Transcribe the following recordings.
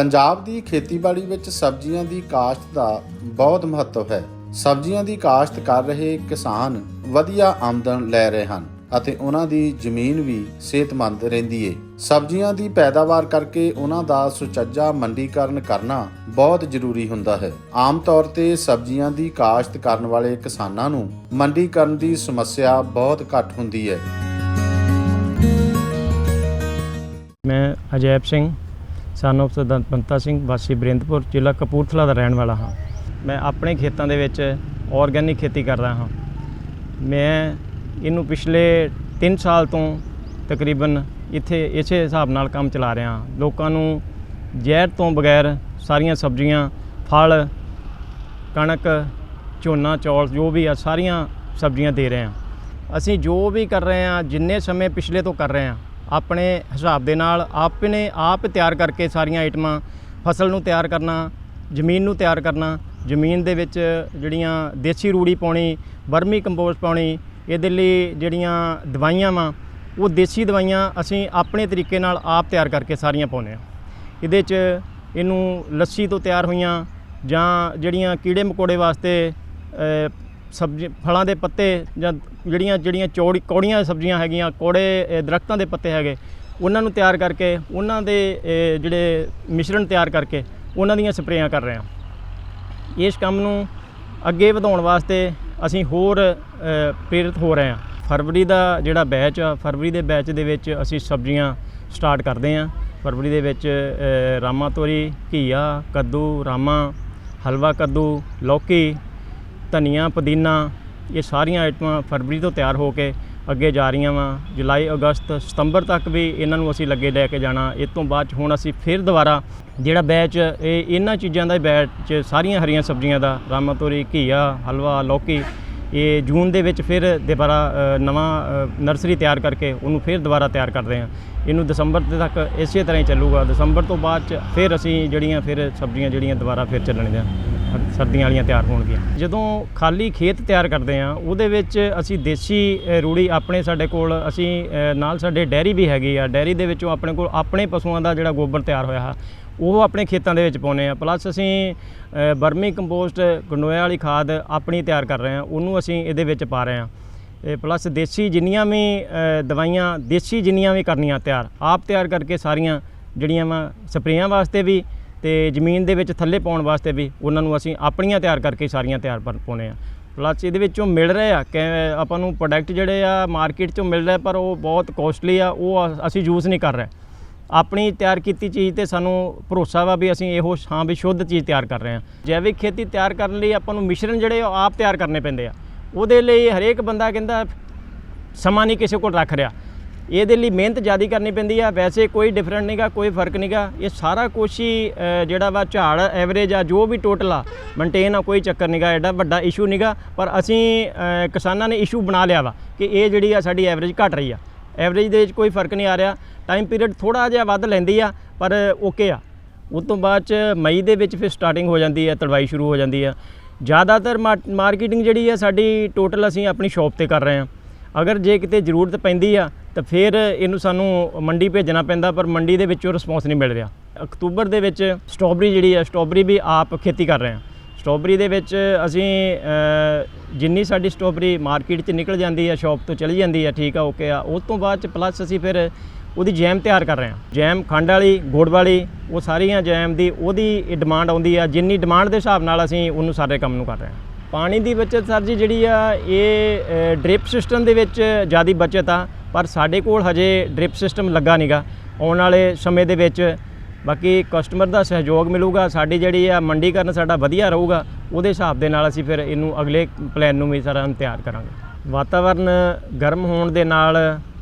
ਪੰਜਾਬ ਦੀ ਖੇਤੀਬਾੜੀ ਵਿੱਚ ਸਬਜ਼ੀਆਂ ਦੀ ਕਾਸ਼ਤ ਦਾ ਬਹੁਤ ਮਹੱਤਵ ਹੈ। ਸਬਜ਼ੀਆਂ ਦੀ ਕਾਸ਼ਤ ਕਰ ਰਹੇ ਕਿਸਾਨ ਵਧੀਆ ਆਮਦਨ ਲੈ ਰਹੇ ਹਨ ਅਤੇ ਉਹਨਾਂ ਦੀ ਜ਼ਮੀਨ ਵੀ ਸਿਹਤਮੰਦ ਰਹਿੰਦੀ ਏ। ਸਬਜ਼ੀਆਂ ਦੀ ਪੈਦਾਵਾਰ ਕਰਕੇ ਉਹਨਾਂ ਦਾ ਸੁਚੱਜਾ ਮੰਡੀਕਰਨ ਕਰਨਾ ਬਹੁਤ ਜ਼ਰੂਰੀ ਹੁੰਦਾ ਹੈ। ਆਮ ਤੌਰ ਤੇ ਸਬਜ਼ੀਆਂ ਦੀ ਕਾਸ਼ਤ ਕਰਨ ਵਾਲੇ ਕਿਸਾਨਾਂ ਨੂੰ ਮੰਡੀਕਰਨ ਦੀ ਸਮੱਸਿਆ ਬਹੁਤ ਘੱਟ ਹੁੰਦੀ ਹੈ। ਮੈਂ ਅਜੈਬ ਸਿੰਘ ਸਾਨੂੰ of ਸਰਦਾਰ ਬੰਤਾ ਸਿੰਘ ਵਾਸੀ ਬਰਿੰਦਪੁਰ, ਜ਼ਿਲ੍ਹਾ ਕਪੂਰਥਲਾ ਦਾ ਰਹਿਣ ਵਾਲਾ ਹਾਂ। ਮੈਂ ਆਪਣੇ ਖੇਤਾਂ ਦੇ ਵਿੱਚ ਆਰਗੈਨਿਕ ਖੇਤੀ ਕਰਦਾ ਹਾਂ। ਮੈਂ ਇਹਨੂੰ ਪਿਛਲੇ 3 ਸਾਲ ਤੋਂ ਤਕਰੀਬਨ ਇੱਥੇ ਇਸੇ ਹਿਸਾਬ ਨਾਲ ਕੰਮ ਚਲਾ ਰਿਹਾ ਹਾਂ। ਲੋਕਾਂ ਨੂੰ ਜ਼ਹਿਰ ਤੋਂ ਬਗੈਰ ਸਾਰੀਆਂ ਸਬਜ਼ੀਆਂ, ਫਲ, ਕਣਕ, ਝੋਨਾ, ਚੌਲ, ਜੋ ਵੀ ਆ, ਸਾਰੀਆਂ ਸਬਜ਼ੀਆਂ ਦੇ ਰਹੇ ਹਾਂ। ਅਸੀਂ ਜੋ ਵੀ ਕਰ ਰਹੇ ਹਾਂ, ਜਿੰਨੇ ਸਮੇਂ ਪਿਛਲੇ ਤੋਂ ਕਰ ਰਹੇ ਹਾਂ ਆਪਣੇ ਹਿਸਾਬ ਦੇ ਨਾਲ ਆਪਣੇ ਆਪ ਤਿਆਰ ਕਰਕੇ ਸਾਰੀਆਂ ਆਈਟਮਾਂ ਫਸਲ ਨੂੰ ਤਿਆਰ ਕਰਨਾ, ਜ਼ਮੀਨ ਨੂੰ ਤਿਆਰ ਕਰਨਾ, ਜ਼ਮੀਨ ਦੇ ਵਿੱਚ ਜਿਹੜੀਆਂ ਦੇਸੀ ਰੂੜੀ ਪਾਉਣੀ, ਵਰਮੀ ਕੰਪੋਸਟ ਪਾਉਣੀ, ਇਹਦੇ ਲਈ ਜਿਹੜੀਆਂ ਦਵਾਈਆਂ ਵਾ, ਉਹ ਦੇਸੀ ਦਵਾਈਆਂ ਅਸੀਂ ਆਪਣੇ ਤਰੀਕੇ ਨਾਲ ਆਪ ਤਿਆਰ ਕਰਕੇ ਸਾਰੀਆਂ ਪਾਉਂਦੇ ਹਾਂ। ਇਹਦੇ 'ਚ ਇਹਨੂੰ ਲੱਸੀ ਤੋਂ ਤਿਆਰ ਹੋਈਆਂ ਜਾਂ ਜਿਹੜੀਆਂ ਕੀੜੇ ਮਕੌੜੇ ਵਾਸਤੇ ਸਬਜ਼ੀ ਫਲਾਂ ਦੇ ਪੱਤੇ ਜਾਂ ਜਿਹੜੀਆਂ ਜਿਹੜੀਆਂ ਚੌੜੀ ਕੌੜੀਆਂ ਸਬਜ਼ੀਆਂ ਹੈਗੀਆਂ ਕੋੜੇ ਅ, ਦਰਖਤਾਂ ਦੇ ਪੱਤੇ ਹੈਗੇ ਉਹਨਾਂ ਨੂੰ ਤਿਆਰ ਕਰਕੇ ਉਹਨਾਂ ਦੇ ਜਿਹੜੇ ਮਿਸ਼ਰਣ ਤਿਆਰ ਕਰਕੇ ਉਹਨਾਂ ਦੀਆਂ ਸਪਰੇਆਂ ਕਰ ਰਹੇ ਹਾਂ। ਇਸ ਕੰਮ ਨੂੰ ਅੱਗੇ ਵਧਾਉਣ ਵਾਸਤੇ ਅਸੀਂ ਹੋਰ ਪ੍ਰੇਰਿਤ ਹੋ ਰਹੇ ਹਾਂ। ਫਰਵਰੀ ਦਾ ਜਿਹੜਾ ਬੈਚ ਆ ਫਰਵਰੀ ਦੇ ਬੈਚ ਦੇ ਵਿੱਚ ਅਸੀਂ ਸਬਜ਼ੀਆਂ ਸਟਾਰਟ ਕਰਦੇ ਹਾਂ। ਫਰਵਰੀ ਦੇ ਵਿੱਚ ਅ, ਰਾਮਾ ਤੋਰੀ ਘੀਆ ਕੱਦੂ ਰਾਮਾ ਹਲਵਾ ਕੱਦੂ ਲੌਕੀ ਧਨੀਆ, ਪੁਦੀਨਾ, ਇਹ ਸਾਰੀਆਂ ਆਈਟਮਾਂ ਫਰਵਰੀ ਤੋਂ ਤਿਆਰ ਹੋ ਕੇ ਅੱਗੇ ਜਾ ਰਹੀਆਂ ਵਾ। ਜੁਲਾਈ, ਅਗਸਤ, ਸਤੰਬਰ ਤੱਕ ਵੀ ਇਹਨਾਂ ਨੂੰ ਅਸੀਂ ਲੱਗੇ ਲੈ ਕੇ ਜਾਣਾ। ਇਸ ਤੋਂ ਬਾਅਦ 'ਚ ਹੁਣ ਅਸੀਂ ਫਿਰ ਦੁਬਾਰਾ ਜਿਹੜਾ ਬੈਚ, ਇਹ ਇਹਨਾਂ ਚੀਜ਼ਾਂ ਦਾ ਬੈਚ, ਸਾਰੀਆਂ ਹਰੀਆਂ ਸਬਜ਼ੀਆਂ ਦਾ ਰਾਮਾ ਤੋਰੀ ਘੀਆ, ਹਲਵਾ, ਲੌਕੀ, ਇਹ ਜੂਨ ਦੇ ਵਿੱਚ ਫਿਰ ਦੁਬਾਰਾ ਨਵਾਂ ਨਰਸਰੀ ਤਿਆਰ ਕਰਕੇ ਉਹਨੂੰ ਫਿਰ ਦੁਬਾਰਾ ਤਿਆਰ ਕਰਦੇ ਹਾਂ ਇਹਨੂੰ ਦਸੰਬਰ ਦੇ ਤੱਕ ਇਸੇ ਤਰ੍ਹਾਂ ਹੀ ਚੱਲੂਗਾ। ਦਸੰਬਰ ਤੋਂ ਬਾਅਦ ਚ ਫਿਰ ਅਸੀਂ ਜਿਹੜੀਆਂ ਫਿਰ ਸਬਜ਼ੀਆਂ ਜਿਹੜੀਆਂ ਦੁਬਾਰਾ ਫਿਰ ਚੱਲਣਗੀਆਂ ਸਰਦੀਆਂ ਵਾਲੀਆਂ ਤਿਆਰ ਹੋਣਗੀਆਂ। ਜਦੋਂ ਖਾਲੀ ਖੇਤ ਤਿਆਰ ਕਰਦੇ ਆ ਉਹਦੇ ਵਿੱਚ ਅਸੀਂ ਦੇਸੀ ਰੂੜੀ ਆਪਣੇ ਸਾਡੇ ਕੋਲ, ਅਸੀਂ ਨਾਲ ਸਾਡੇ ਡੈਰੀ ਵੀ ਹੈਗੀ ਆ। ਡੈਰੀ ਦੇ ਵਿੱਚੋਂ ਆਪਣੇ ਕੋਲ ਆਪਣੇ ਪਸ਼ੂਆਂ ਦਾ ਜਿਹੜਾ ਗੋਬਰ ਤਿਆਰ ਹੋਇਆ ਹੈ, ਉਹ ਆਪਣੇ ਖੇਤਾਂ ਦੇ ਵਿੱਚ ਪਾਉਨੇ ਆ ਪਲੱਸ ਅਸੀਂ ਬਰਮੀ ਕੰਪੋਸਟ ਗੰਡੋਏ ਵਾਲੀ ਖਾਦ ਆਪਣੀ ਤਿਆਰ ਕਰ ਰਹੇ ਆ ਉਹਨੂੰ ਅਸੀਂ ਇਹਦੇ ਵਿੱਚ ਪਾ ਰਹੇ ਆ ਇਹ ਪਲੱਸ ਦੇਸੀ ਜਿੰਨੀਆਂ ਵੀ ਦਵਾਈਆਂ, ਦੇਸੀ ਜਿੰਨੀਆਂ ਵੀ ਕਰਨੀਆਂ ਤਿਆਰ, ਆਪ ਤਿਆਰ ਕਰਕੇ ਸਾਰੀਆਂ ਜਿਹੜੀਆਂ ਵਾ, ਸਪਰੇਆਂ ਵਾਸਤੇ ਵੀ ਤੇ ਜ਼ਮੀਨ ਦੇ ਵਿੱਚ ਥੱਲੇ ਪਾਉਣ ਵਾਸਤੇ ਵੀ ਉਹਨਾਂ ਨੂੰ ਅਸੀਂ ਆਪਣੀਆਂ ਤਿਆਰ ਕਰਕੇ ਸਾਰੀਆਂ ਤਿਆਰ ਪਰ- ਪਾਉਂਦੇ ਆ। ਪਲੱਸ ਇਹਦੇ ਵਿੱਚੋਂ ਮਿਲ ਰਹੇ ਆ, ਕਿ ਆਪਾਂ ਨੂੰ ਪ੍ਰੋਡਕਟ ਜਿਹੜੇ ਆ ਮਾਰਕੀਟ 'ਚੋਂ ਮਿਲ ਰਹੇ ਪਰ ਉਹ ਬਹੁਤ ਕੋਸਟਲੀ ਆ, ਉਹ ਅਸੀਂ ਯੂਜ਼ ਨਹੀਂ ਕਰ ਰਹੇ। ਆਪਣੀ ਤਿਆਰ ਕੀਤੀ ਚੀਜ਼ ਤੇ ਸਾਨੂੰ ਭਰੋਸਾ ਵਾ ਵੀ ਅਸੀਂ ਇਹੋ ਹਾਂ ਵੀ ਸ਼ੁੱਧ ਚੀਜ਼ ਤਿਆਰ ਕਰ ਰਹੇ ਹਾਂ ਜੈਵਿਕ ਖੇਤੀ ਤਿਆਰ ਕਰਨ ਲਈ ਆਪਾਂ ਨੂੰ ਮਿਸ਼ਰਣ ਜਿਹੜੇ ਉਹ ਆਪ ਤਿਆਰ ਕਰਨੇ ਪੈਂਦੇ ਆ। ਉਹਦੇ ਲਈ ਹਰੇਕ ਬੰਦਾ ਕਹਿੰਦਾ ਸਮਾਂ ਨਹੀਂ ਕਿਸੇ ਕੋਲ ਰੱਖ ਰਿਹਾ। ਇਹਦੇ ਲਈ ਮਿਹਨਤ ਜ਼ਿਆਦਾ ਕਰਨੀ ਪੈਂਦੀ ਆ। ਵੈਸੇ ਕੋਈ ਡਿਫਰੈਂਟ ਨਹੀਂਗਾ ਕੋਈ ਫ਼ਰਕ ਨਹੀਂਗਾ ਇਹ ਸਾਰਾ ਕੁਛ ਹੀ ਜਿਹੜਾ ਵਾ ਝਾੜ ਐਵਰੇਜ ਆ, ਜੋ ਵੀ ਟੋਟਲ ਆ ਮੇਨਟੇਨ ਆ, ਕੋਈ ਚੱਕਰ ਨਹੀਂਗਾ ਐਡਾ ਵੱਡਾ ਇਸ਼ੂ ਨਹੀਂਗਾ ਪਰ ਅਸੀਂ ਕਿਸਾਨਾਂ ਨੇ ਇਸ਼ੂ ਬਣਾ ਲਿਆ ਵਾ ਕਿ ਇਹ ਜਿਹੜੀ ਆ ਸਾਡੀ ਐਵਰੇਜ ਘਟ ਰਹੀ ਆ। ਐਵਰੇਜ ਦੇ ਵਿੱਚ ਕੋਈ ਫ਼ਰਕ ਨਹੀਂ ਆ ਰਿਹਾ। ਟਾਈਮ ਪੀਰੀਅਡ ਥੋੜਾ ਜਿਹਾ ਵੱਧ ਲੈਂਦੀ ਆ, ਪਰ ਓਕੇ ਆ। ਉਸ ਤੋਂ ਬਾਅਦ ਚ ਮਈ ਦੇ ਵਿੱਚ ਫਿਰ ਸਟਾਰਟਿੰਗ ਹੋ ਜਾਂਦੀ ਹੈ ਤੜਵਾਈ ਸ਼ੁਰੂ ਹੋ ਜਾਂਦੀ ਹੈ ਜ਼ਿਆਦਾਤਰ ਮਾਰਕੀਟਿੰਗ ਜਿਹੜੀ ਹੈ ਸਾਡੀ ਟੋਟਲ ਅਸੀਂ ਆਪਣੀ ਸ਼ਾਪ ਤੇ ਕਰ ਰਹੇ ਹਾਂ ਅਗਰ ਜੇ ਕਿਤੇ ਜ਼ਰੂਰਤ ਪੈਂਦੀ ਆ ਤਾਂ ਫਿਰ ਇਹਨੂੰ ਸਾਨੂੰ ਮੰਡੀ ਭੇਜਣਾ ਪੈਂਦਾ, ਪਰ ਮੰਡੀ ਦੇ ਵਿੱਚੋਂ ਰਿਸਪੌਂਸ ਨਹੀਂ ਮਿਲ ਰਿਹਾ। ਅਕਤੂਬਰ ਦੇ ਵਿੱਚ ਸਟ੍ਰਾਬੇਰੀ ਜਿਹੜੀ ਹੈ ਸਟ੍ਰਾਬੇਰੀ ਵੀ ਆਪ ਖੇਤੀ ਕਰ ਰਹੇ ਹਾਂ ਸਟ੍ਰਾਬੇਰੀ ਦੇ ਵਿੱਚ ਅਸੀਂ ਜਿੰਨੀ ਸਾਡੀ ਸਟ੍ਰਾਬੇਰੀ ਮਾਰਕੀਟ 'ਚ ਨਿਕਲ ਜਾਂਦੀ ਹੈ ਸ਼ਾਪ ਤੋਂ ਚਲੀ ਜਾਂਦੀ ਹੈ ਠੀਕ ਆ ਓਕੇ ਆ, ਉਸ ਤੋਂ ਬਾਅਦ 'ਚ ਪਲੱਸ ਅਸੀਂ ਫਿਰ ਉਹਦੀ ਜੈਮ ਤਿਆਰ ਕਰ ਰਹੇ ਹਾਂ ਜੈਮ ਖੰਡ ਵਾਲੀ, ਗੁੜ ਵਾਲੀ, ਉਹ ਸਾਰੀਆਂ ਜੈਮ ਦੀ ਉਹਦੀ ਡਿਮਾਂਡ ਆਉਂਦੀ ਆ, ਜਿੰਨੀ ਡਿਮਾਂਡ ਦੇ ਹਿਸਾਬ ਨਾਲ ਅਸੀਂ ਉਹਨੂੰ ਸਾਰੇ ਕੰਮ ਨੂੰ ਕਰ ਰਹੇ ਹਾਂ ਪਾਣੀ ਦੀ ਬਚਤ ਸਰ ਜੀ ਜਿਹੜੀ ਆ, ਇਹ ਡ੍ਰਿਪ ਸਿਸਟਮ ਦੇ ਵਿੱਚ ਜ਼ਿਆਦਾ ਬਚਤ ਆ। ਪਰ ਸਾਡੇ ਕੋਲ ਹਜੇ ਡ੍ਰਿਪ ਸਿਸਟਮ ਲੱਗਾ ਨਹੀਂਗਾ ਆਉਣ ਵਾਲੇ ਸਮੇਂ ਦੇ ਵਿੱਚ ਬਾਕੀ ਕਸਟਮਰ ਦਾ ਸਹਿਯੋਗ ਮਿਲੂਗਾ, ਸਾਡੀ ਜਿਹੜੀ ਆ ਮੰਡੀਕਰਨ ਸਾਡਾ ਵਧੀਆ ਰਹੂਗਾ, ਉਹਦੇ ਹਿਸਾਬ ਦੇ ਨਾਲ ਅਸੀਂ ਫਿਰ ਇਹਨੂੰ ਅਗਲੇ ਪਲਾਨ ਨੂੰ ਵੀ ਸਾਰਾ ਤਿਆਰ ਕਰਾਂਗੇ। ਵਾਤਾਵਰਨ ਗਰਮ ਹੋਣ ਦੇ ਨਾਲ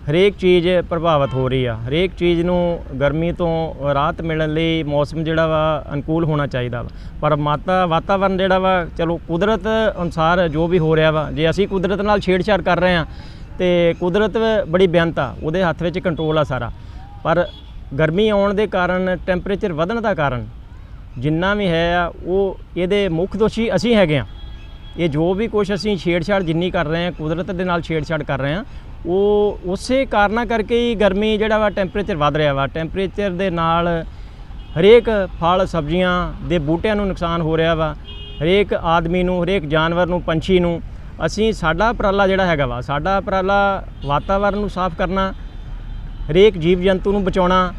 ਹਰੇਕ ਚੀਜ਼ ਪ੍ਰਭਾਵਿਤ ਹੋ ਰਹੀ ਆ। ਹਰੇਕ ਚੀਜ਼ ਨੂੰ ਗਰਮੀ ਤੋਂ ਰਾਹਤ ਮਿਲਣ ਲਈ ਮੌਸਮ ਜਿਹੜਾ ਵਾ ਅਨੁਕੂਲ ਹੋਣਾ ਚਾਹੀਦਾ ਵਾ। ਪਰ ਮਾਤਾ ਵਾਤਾਵਰਨ ਜਿਹੜਾ ਵਾ, ਚਲੋ ਕੁਦਰਤ ਅਨੁਸਾਰ ਜੋ ਵੀ ਹੋ ਰਿਹਾ ਵਾ, ਜੇ ਅਸੀਂ ਕੁਦਰਤ ਨਾਲ ਛੇੜਛਾੜ ਕਰ ਰਹੇ ਆ ਤੇ ਕੁਦਰਤ ਬੜੀ ਬੇਅੰਤ ਆ, ਉਹਦੇ ਹੱਥ ਵਿੱਚ ਕੰਟਰੋਲ ਆ ਸਾਰਾ। ਪਰ ਗਰਮੀ ਆਉਣ ਦੇ ਕਾਰਨ ਟੈਂਪਰੇਚਰ ਵਧਣ ਦਾ ਕਾਰਨ ਜਿੰਨਾ ਵੀ ਹੈ ਆ, ਉਹ ਇਹਦੇ ਮੁੱਖ ਦੋਸ਼ੀ ਅਸੀਂ ਹੈਗੇ ਆ। ਇਹ ਜੋ ਵੀ ਕੁਝ ਅਸੀਂ ਛੇੜਛਾੜ ਜਿੰਨੀ ਕਰ ਰਹੇ ਹਾਂ ਕੁਦਰਤ ਦੇ ਨਾਲ ਛੇੜਛਾੜ ਕਰ ਰਹੇ ਹਾਂ ਉਹ ਉਸੇ ਕਾਰਨਾਂ ਕਰਕੇ ਹੀ ਗਰਮੀ ਜਿਹੜਾ ਵਾ ਟੈਂਪਰੇਚਰ ਵੱਧ ਰਿਹਾ ਵਾ। ਟੈਂਪਰੇਚਰ ਦੇ ਨਾਲ ਹਰੇਕ ਫਲ, ਸਬਜ਼ੀਆਂ ਦੇ ਬੂਟਿਆਂ ਨੂੰ ਨੁਕਸਾਨ ਹੋ ਰਿਹਾ ਵਾ। ਹਰੇਕ ਆਦਮੀ ਨੂੰ, ਹਰੇਕ ਜਾਨਵਰ ਨੂੰ, ਪੰਛੀ ਨੂੰ ਅਸੀਂ ਸਾਡਾ ਉਪਰਾਲਾ ਜਿਹੜਾ ਹੈਗਾ ਵਾ, ਸਾਡਾ ਉਪਰਾਲਾ ਵਾਤਾਵਰਨ ਨੂੰ ਸਾਫ਼ ਕਰਨਾ, ਹਰੇਕ ਜੀਵ ਜੰਤੂ ਨੂੰ ਬਚਾਉਣਾ,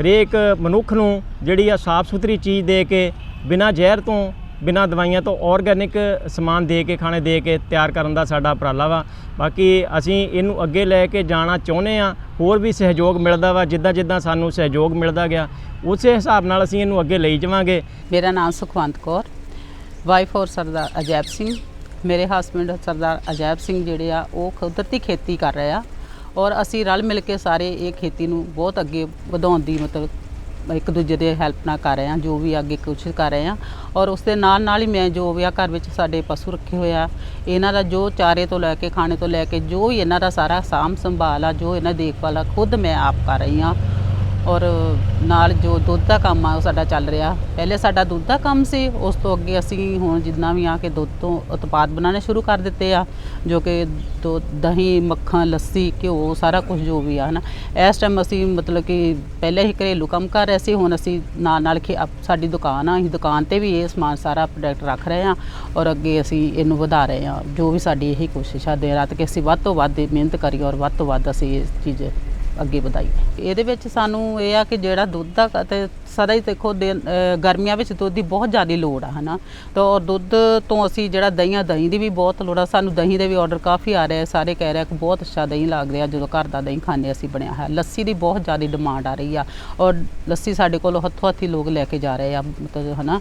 ਹਰੇਕ ਮਨੁੱਖ ਨੂੰ ਜਿਹੜੀ ਆ ਸਾਫ਼ ਸੁਥਰੀ ਚੀਜ਼ ਦੇ ਕੇ, ਬਿਨਾਂ ਜ਼ਹਿਰ ਤੋਂ, ਬਿਨਾਂ ਦਵਾਈਆਂ ਤੋਂ ਆਰਗੈਨਿਕ ਸਮਾਨ ਦੇ ਕੇ, ਖਾਣੇ ਦੇ ਕੇ ਤਿਆਰ ਕਰਨ ਦਾ ਸਾਡਾ ਉਪਰਾਲਾ ਵਾ। ਬਾਕੀ ਅਸੀਂ ਇਹਨੂੰ ਅੱਗੇ ਲੈ ਕੇ ਜਾਣਾ ਚਾਹੁੰਦੇ ਆ, ਹੋਰ ਵੀ ਸਹਿਯੋਗ ਮਿਲਦਾ ਵਾ, ਜਿੱਦਾਂ ਜਿੱਦਾਂ ਸਾਨੂੰ ਸਹਿਯੋਗ ਮਿਲਦਾ ਗਿਆ, ਉਸੇ ਹਿਸਾਬ ਨਾਲ ਅਸੀਂ ਇਹਨੂੰ ਅੱਗੇ ਲਈ ਜਾਵਾਂਗੇ। ਮੇਰਾ ਨਾਮ ਸੁਖਵੰਤ ਕੌਰ, ਵਾਈਫ ਔਰ ਸਰਦਾਰ ਅਜੈਬ ਸਿੰਘ ਮੇਰੇ ਹਸਬੰਡ ਸਰਦਾਰ ਅਜੈਬ ਸਿੰਘ ਜਿਹੜੇ ਆ, ਉਹ ਕੁਦਰਤੀ ਖੇਤੀ ਕਰ ਰਹੇ ਆ ਔਰ ਅਸੀਂ ਰਲ ਮਿਲ ਕੇ ਸਾਰੇ ਇਹ ਖੇਤੀ ਨੂੰ ਬਹੁਤ ਅੱਗੇ ਵਧਾਉਣ ਦੀ ਮਤਲਬ ਇੱਕ ਦੂਜੇ ਦੇ ਹੈਲਪ ਨਾਲ ਕਰ ਰਹੇ ਆ, ਜੋ ਵੀ ਅੱਗੇ ਕੋਸ਼ਿਸ਼ ਕਰ ਰਹੇ ਆ ਔਰ ਉਸ ਦੇ ਨਾਲ ਨਾਲ ਹੀ ਮੈਂ ਜੋ ਵੀ ਆ, ਘਰ ਵਿੱਚ ਸਾਡੇ ਪਸ਼ੂ ਰੱਖੇ ਹੋਏ ਆ, ਇਹਨਾਂ ਦਾ ਜੋ ਚਾਰੇ ਤੋਂ ਲੈ ਕੇ ਖਾਣੇ ਤੋਂ ਲੈ ਕੇ ਜੋ ਵੀ ਇਹਨਾਂ ਦਾ ਸਾਰਾ ਸਾਂਭ ਸੰਭਾਲ ਆ, ਜੋ ਇਹਨਾਂ ਦੀ ਦੇਖਭਾਲ ਆ, ਖੁਦ ਮੈਂ ਆਪ ਕਰ ਰਹੀ ਆ ਔਰ ਨਾਲ ਜੋ ਦੁੱਧ ਦਾ ਕੰਮ ਆ, ਉਹ ਸਾਡਾ ਚੱਲ ਰਿਹਾ। ਪਹਿਲੇ ਸਾਡਾ ਦੁੱਧ ਦਾ ਕੰਮ ਸੀ, ਉਸ ਤੋਂ ਅੱਗੇ ਅਸੀਂ ਹੁਣ ਜਿੰਨਾ ਵੀ ਆ ਕੇ ਦੁੱਧ ਤੋਂ ਉਤਪਾਦ ਬਣਾਉਣੇ ਸ਼ੁਰੂ ਕਰ ਦਿੱਤੇ ਆ, ਜੋ ਕਿ ਦੁੱਧ, ਦਹੀਂ, ਮੱਖਣ, ਲੱਸੀ, ਘਿਓ, ਸਾਰਾ ਕੁਝ ਜੋ ਵੀ ਆ, ਹਨਾ। ਇਸ ਟਾਈਮ ਅਸੀਂ ਮਤਲਬ ਕਿ ਪਹਿਲੇ ਹੀ ਘਰੇਲੂ ਕੰਮ ਕਰ ਰਹੇ ਸੀ, ਹੁਣ ਅਸੀਂ ਨਾਲ ਨਾਲ ਖੇ- ਆਪ- ਸਾਡੀ ਦੁਕਾਨ ਆ, ਅਸੀਂ ਦੁਕਾਨ ਤੇ ਵੀ ਇਹ ਸਮਾਨ ਸਾਰਾ ਪ੍ਰੋਡਕਟ ਰੱਖ ਰਹੇ ਆ, ਔਰ ਅੱਗੇ ਅਸੀਂ ਇਹਨੂੰ ਵਧਾ ਰਹੇ ਆ, ਜੋ ਵੀ ਸਾਡੀ ਇਹੀ ਕੋਸ਼ਿਸ਼ ਆ, ਦਿਨ ਰਾਤ ਕਿ ਅਸੀਂ ਵੱਧ ਤੋਂ ਵੱਧ ਮਿਹਨਤ ਕਰੀਏ ਔਰ ਵੱਧ ਤੋਂ ਵੱਧ ਅਸੀਂ ਇਹ ਚੀਜ਼ ਅੱਗੇ ਵਧਾਈਏ ਇਹਦੇ ਵਿੱਚ ਸਾਨੂੰ ਇਹ ਆ ਕਿ ਜਿਹੜਾ ਦੁੱਧ ਦਾ ਕ- ਤੇ ਸਦਾ ਹੀ ਦੇਖੋ ਦਿਨ- ਗਰਮੀਆਂ ਵਿੱਚ ਦੁੱਧ ਦੀ ਬਹੁਤ ਜ਼ਿਆਦਾ ਲੋੜ ਆ, ਹਨਾ। ਤਾਂ ਔਰ ਦੁੱਧ ਤੋਂ ਅਸੀਂ ਜਿਹੜਾ ਦਹੀਂ ਆ, ਦਹੀਂ ਦੀ ਵੀ ਬਹੁਤ ਲੋੜ ਆ। ਸਾਨੂੰ ਦਹੀਂ ਦੇ ਵੀ ਆਰਡਰ ਕਾਫੀ ਆ ਰਿਹਾ ਸਾਰੇ ਕਹਿ ਰਿਹਾ ਕਿ ਬਹੁਤ ਅੱਛਾ ਦਹੀਂ ਲੱਗ ਰਿਹਾ ਜਦੋਂ ਘਰ ਦਾ ਦਹੀਂ ਖਾਂਦੇ ਅਸੀਂ ਬਣਿਆ ਹੈ ਲੱਸੀ ਦੀ ਬਹੁਤ ਜ਼ਿਆਦਾ ਡਿਮਾਂਡ ਆ ਰਹੀ ਆ। ਔਰ ਲੱਸੀ ਸਾਡੇ ਕੋਲ ਹੱਥੋਂ ਹੱਥੀ ਲੋਕ ਲੈ ਕੇ ਜਾ ਰਹੇ ਆ, ਮਤਲਬ, ਹਨਾ।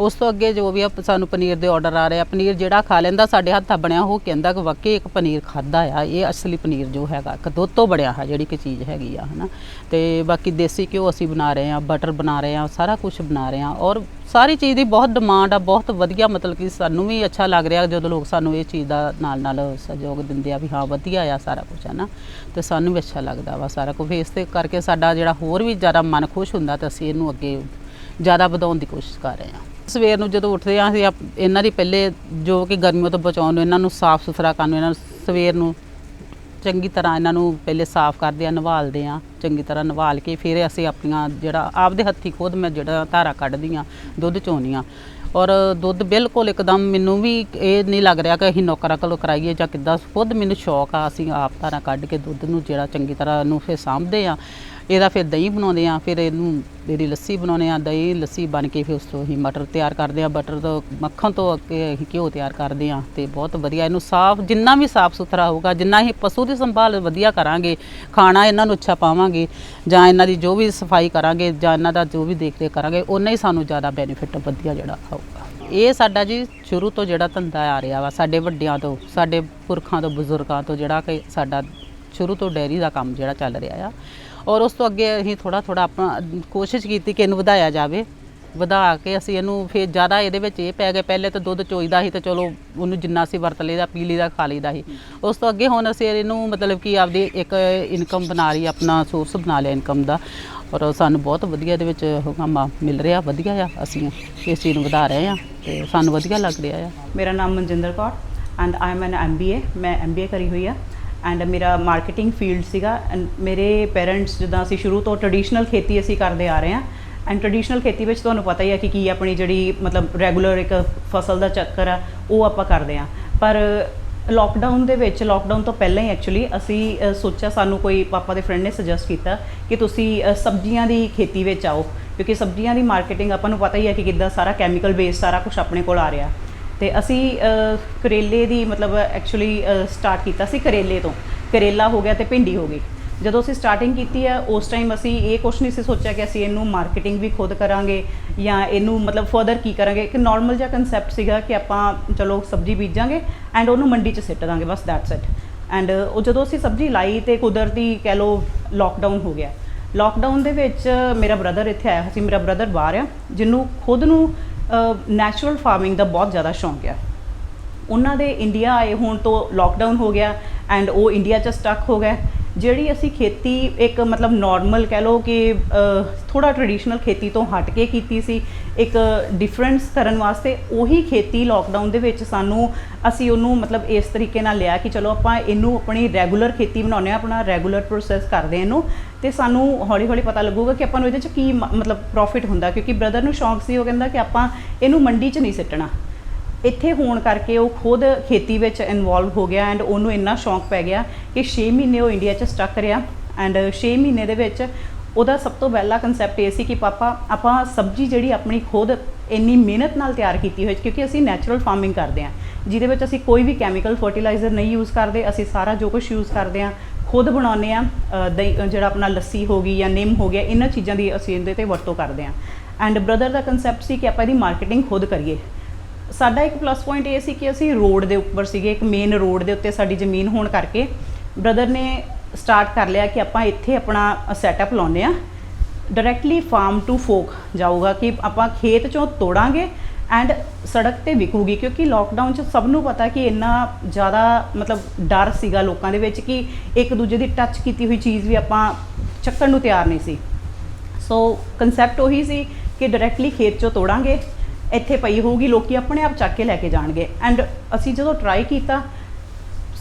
ਉਸ ਤੋਂ ਅੱਗੇ ਜੋ ਵੀ ਆ, ਸਾਨੂੰ ਪਨੀਰ ਦੇ ਆਰਡਰ ਆ ਰਹੇ ਆ। ਪਨੀਰ ਜਿਹੜਾ ਖਾ ਲੈਂਦਾ, ਸਾਡੇ ਹੱਥ ਦਾ ਬਣਿਆ, ਉਹ ਕਹਿੰਦਾ ਕਿ ਵਾਕਈ ਇੱਕ ਪਨੀਰ ਖਾਦਾ ਆ। ਇਹ ਅਸਲੀ ਪਨੀਰ ਜੋ ਹੈਗਾ, ਇੱਕ ਦੁੱਧ ਤੋਂ ਬਣਿਆ ਹੈ, ਜਿਹੜੀ ਕਿ ਚੀਜ਼ ਹੈਗੀ ਆ, ਹਨਾ। ਤੇ ਬਾਕੀ ਦੇਸੀ ਘਿਓ ਅਸੀਂ ਬਣਾ ਰਹੇ ਆ ਬਟਰ ਬਣਾ ਰਹੇ ਆ, ਸਾਰਾ ਕੁਝ ਬਣਾ ਰਹੇ ਆ। ਔਰ ਸਾਰੀ ਚੀਜ਼ ਦੀ ਬਹੁਤ ਡਿਮਾਂਡ ਆ, ਬਹੁਤ ਵਧੀਆ, ਮਤਲਬ ਕਿ ਸਾਨੂੰ ਵੀ ਅੱਛਾ ਲੱਗ ਰਿਹਾ, ਜਦੋਂ ਲੋਕ ਸਾਨੂੰ ਇਹ ਚੀਜ਼ ਦਾ ਨਾਲ ਨਾਲ ਸਹਿਯੋਗ ਦਿੰਦੇ ਆ ਵੀ ਹਾਂ, ਵਧੀਆ ਆ ਸਾਰਾ ਕੁਝ ਹੈ ਨਾ ਤੇ ਸਾਨੂੰ ਵੀ ਅੱਛਾ ਲੱਗਦਾ ਵਾ ਸਾਰਾ ਕੁਝ ਇਸ ਤੇ ਕਰਕੇ ਸਾਡਾ ਜਿਹੜਾ ਹੋਰ ਵੀ ਜ਼ਿਆਦਾ ਮਨ ਖੁਸ਼ ਹੁੰਦਾ, ਤੇ ਅਸੀਂ ਇਹਨੂੰ ਅੱਗੇ ਜ਼ਿਆਦਾ ਵਧਾਉਣ ਦੀ ਕੋਸ਼ਿਸ਼ ਕਰ ਰਹੇ ਹਾਂ ਸਵੇਰ ਨੂੰ ਜਦੋਂ ਉੱਠਦੇ ਹਾਂ ਅਸੀਂ ਆਪ- ਇਹਨਾਂ ਦੀ ਪਹਿਲੇ ਜੋ ਕਿ ਗਰਮੀਆਂ ਤੋਂ ਬਚਾਉਣ ਨੂੰ ਇਹਨਾਂ ਨੂੰ ਸਾਫ਼ ਸੁਥਰਾ ਕਰਨ ਨੂੰ ਇਹਨਾਂ ਨੂੰ ਸਵੇਰ ਨੂੰ ਚੰਗੀ ਤਰ੍ਹਾਂ ਇਹਨਾਂ ਨੂੰ ਪਹਿਲੇ ਸਾਫ਼ ਕਰਦੇ ਆ ਨਵਾਲਦੇ ਆ ਚੰਗੀ ਤਰ੍ਹਾਂ ਨਵਾਲ ਕੇ ਫਿਰ ਅਸੀਂ ਆਪਣੀਆਂ ਜਿਹੜਾ ਆਪਦੇ ਹੱਥੀ ਖੁਦ ਮੈਂ ਜਿਹੜਾ ਧਾਰਾ ਕੱਢਦੀ ਆ ਦੁੱਧ ਚੋਂਦੀ ਆ ਔਰ ਦੁੱਧ ਬਿਲਕੁਲ ਇੱਕਦਮ ਮੈਨੂੰ ਵੀ ਇਹ ਨਹੀਂ ਲੱਗ ਰਿਹਾ ਕਿ ਅਸੀਂ ਨੌਕਰਾਂ ਕੋਲੋਂ ਕਰਾਈਏ ਜਾਂ ਕਿੱਦਾਂ, ਖੁਦ ਮੈਨੂੰ ਸ਼ੌਕ ਆ ਅਸੀਂ ਆਪ ਧਾਰਾ ਕੱਢ ਕੇ ਦੁੱਧ ਨੂੰ ਜਿਹੜਾ ਚੰਗੀ ਤਰ੍ਹਾਂ ਨੂੰ ਫਿਰ ਸਾਂਭਦੇ ਆ ਇਹਦਾ ਫਿਰ ਦਹੀਂ ਬਣਾਉਂਦੇ ਆ ਫਿਰ ਇਹਨੂੰ ਇਹਦੀ ਲੱਸੀ ਬਣਾਉਂਦੇ ਆ ਦਹੀਂ, ਲੱਸੀ ਬਣ ਕੇ ਫਿਰ ਉਸ ਤੋਂ ਅਸੀਂ ਮਟਰ ਤਿਆਰ ਕਰਦੇ ਆ ਬਟਰ ਤੋਂ ਮੱਖਣ ਤੋਂ ਅੱਗੇ ਅਸੀਂ ਘਿਓ ਤਿਆਰ ਕਰਦੇ ਆ ਤੇ ਬਹੁਤ ਵਧੀਆ ਇਹਨੂੰ ਸਾਫ਼, ਜਿੰਨਾ ਵੀ ਸਾਫ਼ ਸੁਥਰਾ ਹੋਊਗਾ, ਜਿੰਨਾ ਹੀ ਪਸ਼ੂ ਦੀ ਸੰਭਾਲ ਵਧੀਆ ਕਰਾਂਗੇ, ਖਾਣਾ ਇਹਨਾਂ ਨੂੰ ਅੱਛਾ ਪਾਵਾਂਗੇ ਜਾਂ ਇਹਨਾਂ ਦੀ ਜੋ ਵੀ ਸਫ਼ਾਈ ਕਰਾਂਗੇ ਜਾਂ ਇਹਨਾਂ ਦਾ ਜੋ ਵੀ ਦੇਖ ਰੇਖ ਕਰਾਂਗੇ ਉਨਾ ਹੀ ਸਾਨੂੰ ਜ਼ਿਆਦਾ ਬੈਨੀਫਿਟ ਵਧੀਆ ਜਿਹੜਾ ਆਊਗਾ ਇਹ ਸਾਡਾ ਜੀ ਸ਼ੁਰੂ ਤੋਂ ਜਿਹੜਾ ਧੰਦਾ ਆ ਰਿਹਾ ਵਾ, ਸਾਡੇ ਵੱਡਿਆਂ ਤੋਂ, ਸਾਡੇ ਪੁਰਖਾਂ ਤੋਂ, ਬਜ਼ੁਰਗਾਂ ਤੋਂ ਜਿਹੜਾ ਕਿ ਸਾਡਾ ਸ਼ੁਰੂ ਤੋਂ ਡੈਰੀ ਦਾ ਕੰਮ ਜਿਹੜਾ ਚੱਲ ਰਿਹਾ ਆ ਔਰ ਉਸ ਤੋਂ ਅੱਗੇ ਅਸੀਂ ਥੋੜਾ ਥੋੜਾ ਆਪਣਾ ਕੋਸ਼ਿਸ਼ ਕੀਤੀ ਕਿ ਇਹਨੂੰ ਵਧਾਇਆ ਜਾਵੇ। ਵਧਾ ਕੇ ਅਸੀਂ ਇਹਨੂੰ ਫਿਰ ਜ਼ਿਆਦਾ ਇਹਦੇ ਵਿੱਚ ਇਹ ਪੈ ਗਿਆ ਪਹਿਲੇ ਤਾਂ ਦੁੱਧ ਚੋਈਦਾ ਸੀ ਤਾਂ ਚਲੋ ਉਹਨੂੰ ਜਿੰਨਾ ਅਸੀਂ ਵਰਤ ਲਈਦਾ, ਪੀ ਲਈਦਾ, ਖਾ ਲਈਦਾ ਸੀ। ਉਸ ਤੋਂ ਅੱਗੇ ਹੁਣ ਅਸੀਂ ਇਹਨੂੰ ਮਤਲਬ ਕਿ ਆਪਦੀ ਇੱਕ ਇਨਕਮ ਬਣਾ ਲਈ, ਆਪਣਾ ਸੋਰਸ ਬਣਾ ਲਿਆ ਇਨਕਮ ਦਾ। ਔਰ ਸਾਨੂੰ ਬਹੁਤ ਵਧੀਆ ਇਹਦੇ ਵਿੱਚ ਹੰਗਾਮਾ ਮਿਲ ਰਿਹਾ, ਵਧੀਆ ਆ। ਅਸੀਂ ਇਸ ਚੀਜ਼ ਨੂੰ ਵਧਾ ਰਹੇ ਆ ਤੇ ਸਾਨੂੰ ਵਧੀਆ ਲੱਗ ਰਿਹਾ ਆ। ਮੇਰਾ ਨਾਮ Manjinder Kaur and I am an MBA ਮੈਂ ਐਮਬੀਏ ਕਰੀ ਹੋਈ ਆ। ਐਂਡ ਮੇਰਾ ਮਾਰਕੀਟਿੰਗ ਫੀਲਡ ਸੀਗਾ ਐਂਡ ਮੇਰੇ ਪੇਰੈਂਟਸ ਜਿੱਦਾਂ ਅਸੀਂ ਸ਼ੁਰੂ ਤੋਂ ਟ੍ਰੈਡੀਸ਼ਨਲ ਖੇਤੀ ਅਸੀਂ ਕਰਦੇ ਆ ਰਹੇ ਹਾਂ ਐਂਡ ਟ੍ਰੈਡੀਸ਼ਨਲ ਖੇਤੀ ਵਿੱਚ ਤੁਹਾਨੂੰ ਪਤਾ ਹੀ ਹੈ ਕਿ ਕੀ ਆਪਣੀ ਜਿਹੜੀ ਮਤਲਬ ਰੈਗੂਲਰ ਇੱਕ ਫਸਲ ਦਾ ਚੱਕਰ ਆ, ਉਹ ਆਪਾਂ ਕਰਦੇ ਆ ਪਰ ਲੋਕਡਾਊਨ ਦੇ ਵਿੱਚ ਲੋਕਡਾਊਨ ਤੋਂ ਪਹਿਲਾਂ ਹੀ ਐਕਚੁਅਲੀ ਅਸੀਂ ਸੋਚਿਆ, ਸਾਨੂੰ ਕੋਈ ਪਾਪਾ ਦੇ ਫਰੈਂਡ ਨੇ ਸੁਜੈਸਟ ਕੀਤਾ ਕਿ ਤੁਸੀਂ ਸਬਜ਼ੀਆਂ ਦੀ ਖੇਤੀ ਵਿੱਚ ਆਓ। ਕਿਉਂਕਿ ਸਬਜ਼ੀਆਂ ਦੀ ਮਾਰਕੀਟਿੰਗ ਆਪਾਂ ਨੂੰ ਪਤਾ ਹੀ ਹੈ ਕਿ ਕਿੱਦਾਂ ਸਾਰਾ ਕੈਮੀਕਲ ਬੇਸ ਸਾਰਾ ਕੁਝ ਆਪਣੇ ਕੋਲ ਆ ਰਿਹਾ। ਤੇ ਅਸੀਂ ਕਰੇਲੇ ਦੀ ਮਤਲਬ ਐਕਚੁਅਲੀ ਸਟਾਰਟ ਕੀਤਾ ਸੀ ਕਰੇਲੇ ਤੋਂ। ਕਰੇਲਾ ਹੋ ਗਿਆ ਤੇ ਭਿੰਡੀ ਹੋ ਗਈ। ਜਦੋਂ ਅਸੀਂ ਸਟਾਰਟਿੰਗ ਕੀਤੀ ਹੈ, ਉਸ ਟਾਈਮ ਅਸੀਂ ਇਹ ਕੁਛ ਨਹੀਂ ਸੀ ਸੋਚਿਆ ਕਿ ਅਸੀਂ ਇਹਨੂੰ ਮਾਰਕੀਟਿੰਗ ਵੀ ਖੁਦ ਕਰਾਂਗੇ ਜਾਂ ਇਹਨੂੰ ਮਤਲਬ ਫਰਦਰ ਕੀ ਕਰਾਂਗੇ। ਇੱਕ ਨਾਰਮਲ ਜਿਹਾ ਕਨਸੈਪਟ ਸੀਗਾ ਕਿ ਆਪਾਂ ਚਲੋ ਸਬਜ਼ੀ ਬੀਜਾਂਗੇ ਐਂਡ ਉਹਨੂੰ ਮੰਡੀ 'ਚ ਸਿੱਟ ਦਾਂਗੇ, ਬਸ ਦੈਟਸ ਇਟ ਐਂਡ ਉਹ ਜਦੋਂ ਅਸੀਂ ਸਬਜ਼ੀ ਲਾਈ ਤੇ ਕੁਦਰਤੀ ਕਹਿ ਲਓ ਲੋਕਡਾਊਨ ਹੋ ਗਿਆ। ਲੋਕਡਾਊਨ ਦੇ ਵਿੱਚ ਮੇਰਾ ਬ੍ਰਦਰ ਇੱਥੇ ਆਇਆ ਸੀ, ਮੇਰਾ ਬ੍ਰਦਰ ਬਾਹਰ ਆ, ਜਿਹਨੂੰ ਖੁਦ ਨੂੰ ਨੈਚੁਰਲ ਫਾਰਮਿੰਗ ਦਾ ਬਹੁਤ ਜ਼ਿਆਦਾ ਸ਼ੌਂਕ ਆ। ਉਹਨਾਂ ਦੇ ਇੰਡੀਆ ਆਏ ਹੋਣ ਤੋਂ ਲੋਕਡਾਊਨ ਹੋ ਗਿਆ ਐਂਡ ਉਹ ਇੰਡੀਆ 'ਚ ਸਟਕ ਹੋ ਗਏ। ਜਿਹੜੀ ਅਸੀਂ ਖੇਤੀ ਇੱਕ ਮਤਲਬ ਨਾਰਮਲ ਕਹਿ ਲਓ ਕਿ ਥੋੜਾ ਟ੍ਰੈਡੀਸ਼ਨਲ ਖੇਤੀ ਤੋਂ ਹਟ ਕੇ ਕੀਤੀ ਸੀ, ਇੱਕ ਡਿਫਰੈਂਸ ਕਰਨ ਵਾਸਤੇ ਉਹੀ ਖੇਤੀ ਲੋਕਡਾਊਨ ਦੇ ਵਿੱਚ ਸਾਨੂੰ ਅਸੀਂ ਉਹਨੂੰ ਮਤਲਬ ਇਸ ਤਰੀਕੇ ਨਾਲ ਲਿਆ ਕਿ ਚਲੋ ਆਪਾਂ ਇਹਨੂੰ ਆਪਣੀ ਰੈਗੂਲਰ ਖੇਤੀ ਬਣਾਉਂਦੇ ਆ ਆਪਣਾ ਰੈਗੂਲਰ ਪ੍ਰੋਸੈਸ ਕਰਦੇ ਆ ਇਹਨੂੰ, ਤੇ ਸਾਨੂੰ ਹੌਲੀ ਹੌਲੀ ਪਤਾ ਲੱਗੂਗਾ ਕਿ ਆਪਾਂ ਨੂੰ ਇਹਦੇ ਚ ਕੀ ਮਤਲਬ ਪ੍ਰੋਫਿਟ ਹੁੰਦਾ, ਕਿਉਂਕਿ ਬ੍ਰਦਰ ਨੂੰ ਸ਼ੌਂਕ ਸੀ, ਉਹ ਕਹਿੰਦਾ ਕਿ ਆਪਾਂ ਇਹਨੂੰ ਮੰਡੀ 'ਚ ਨਹੀਂ ਸਿੱਟਣਾ। ਇੱਥੇ ਹੋਣ ਕਰਕੇ ਉਹ ਖੁਦ ਖੇਤੀ ਵਿੱਚ ਇਨਵੋਲਵ ਹੋ ਗਿਆ ਐਂਡ ਉਹਨੂੰ ਇੰਨਾ ਸ਼ੌਂਕ ਪੈ ਗਿਆ ਕਿ 6 ਮਹੀਨੇ ਉਹ ਇੰਡੀਆ 'ਚ ਸਟਕ ਰਿਹਾ ਐਂਡ 6 ਮਹੀਨੇ ਦੇ ਵਿੱਚ ਉਹਦਾ ਸਭ ਤੋਂ ਪਹਿਲਾ ਕਨਸੈਪਟ ਇਹ ਸੀ ਕਿ ਪਾਪਾ, ਆਪਾਂ ਸਬਜ਼ੀ ਜਿਹੜੀ ਆਪਣੀ ਖੁਦ ਇੰਨੀ ਮਿਹਨਤ ਨਾਲ ਤਿਆਰ ਕੀਤੀ ਹੋਈ ਕਿਉਂਕਿ ਅਸੀਂ ਨੈਚੁਰਲ ਫਾਰਮਿੰਗ ਕਰਦੇ ਹਾਂ, ਜਿਹਦੇ ਵਿੱਚ ਅਸੀਂ ਕੋਈ ਵੀ ਕੈਮੀਕਲ ਫਰਟੀਲਾਈਜ਼ਰ ਨਹੀਂ ਯੂਜ਼ ਕਰਦੇ, ਅਸੀਂ ਸਾਰਾ ਜੋ ਕੁਝ ਯੂਜ਼ ਕਰਦੇ ਹਾਂ, ਖੁਦ ਬਣਾਉਂਦੇ ਆ ਜਿਹੜਾ ਆਪਣਾ ਲੱਸੀ ਹੋ ਗਈ ਜਾਂ ਨਿੰਮ ਹੋ ਗਿਆ, ਇਹਨਾਂ ਚੀਜ਼ਾਂ ਦੀ ਅਸੀਂ ਇਹਦੇ ਤੇ ਵਰਤੋਂ ਕਰਦੇ ਹਾਂ। ਐਂਡ ਬ੍ਰਦਰ ਦਾ ਕਨਸੈਪਟ ਸੀ ਕਿ ਆਪਾਂ ਇਹਦੀ ਮਾਰਕੀਟਿੰਗ ਖੁਦ ਕਰੀਏ। ਸਾਡਾ ਇੱਕ ਪਲੱਸ ਪੁਆਇੰਟ ਇਹ ਸੀ ਕਿ ਅਸੀਂ ਰੋਡ ਦੇ ਉੱਪਰ ਸੀਗੇ, ਇੱਕ ਮੇਨ ਰੋਡ ਦੇ ਉੱਤੇ ਸਾਡੀ ਜ਼ਮੀਨ ਹੋਣ ਕਰਕੇ ਬ੍ਰਦਰ ਨੇ ਸਟਾਰਟ ਕਰ ਲਿਆ ਕਿ ਆਪਾਂ ਇੱਥੇ ਆਪਣਾ ਸੈਟਅਪ ਲਾਉਂਦੇ ਆ ਡਾਇਰੈਕਟਲੀ ਫਾਰਮ ਟੂ ਫੋਕ ਜਾਊਗਾ ਕਿ ਆਪਾਂ ਖੇਤ ਚੋਂ ਤੋੜਾਂਗੇ ਐਂਡ ਸੜਕ ਤੇ ਵਿਕੂਗੀ, ਕਿਉਂਕਿ ਲੋਕਡਾਊਨ 'ਚ ਸਭ ਨੂੰ ਪਤਾ ਕਿ ਇੰਨਾ ਜ਼ਿਆਦਾ ਮਤਲਬ ਡਰ ਸੀਗਾ ਲੋਕਾਂ ਦੇ ਵਿੱਚ ਕਿ ਇੱਕ ਦੂਜੇ ਦੀ ਟੱਚ ਕੀਤੀ ਹੋਈ ਚੀਜ਼ ਵੀ ਆਪਾਂ ਚੱਕਣ ਨੂੰ ਤਿਆਰ ਨਹੀਂ ਸੀ। ਸੋ ਕਨਸੈਪਟ ਉਹੀ ਸੀ ਕਿ ਡਾਇਰੈਕਟਲੀ ਖੇਤ ਚੋਂ ਤੋੜਾਂਗੇ ਇੱਥੇ ਪਈ ਹੋਊਗੀ, ਲੋਕੀ ਆਪਣੇ ਆਪ ਚੱਕ ਕੇ ਲੈ ਕੇ ਜਾਣਗੇ। ਐਂਡ ਅਸੀਂ ਜਦੋਂ ਟਰਾਈ ਕੀਤਾ,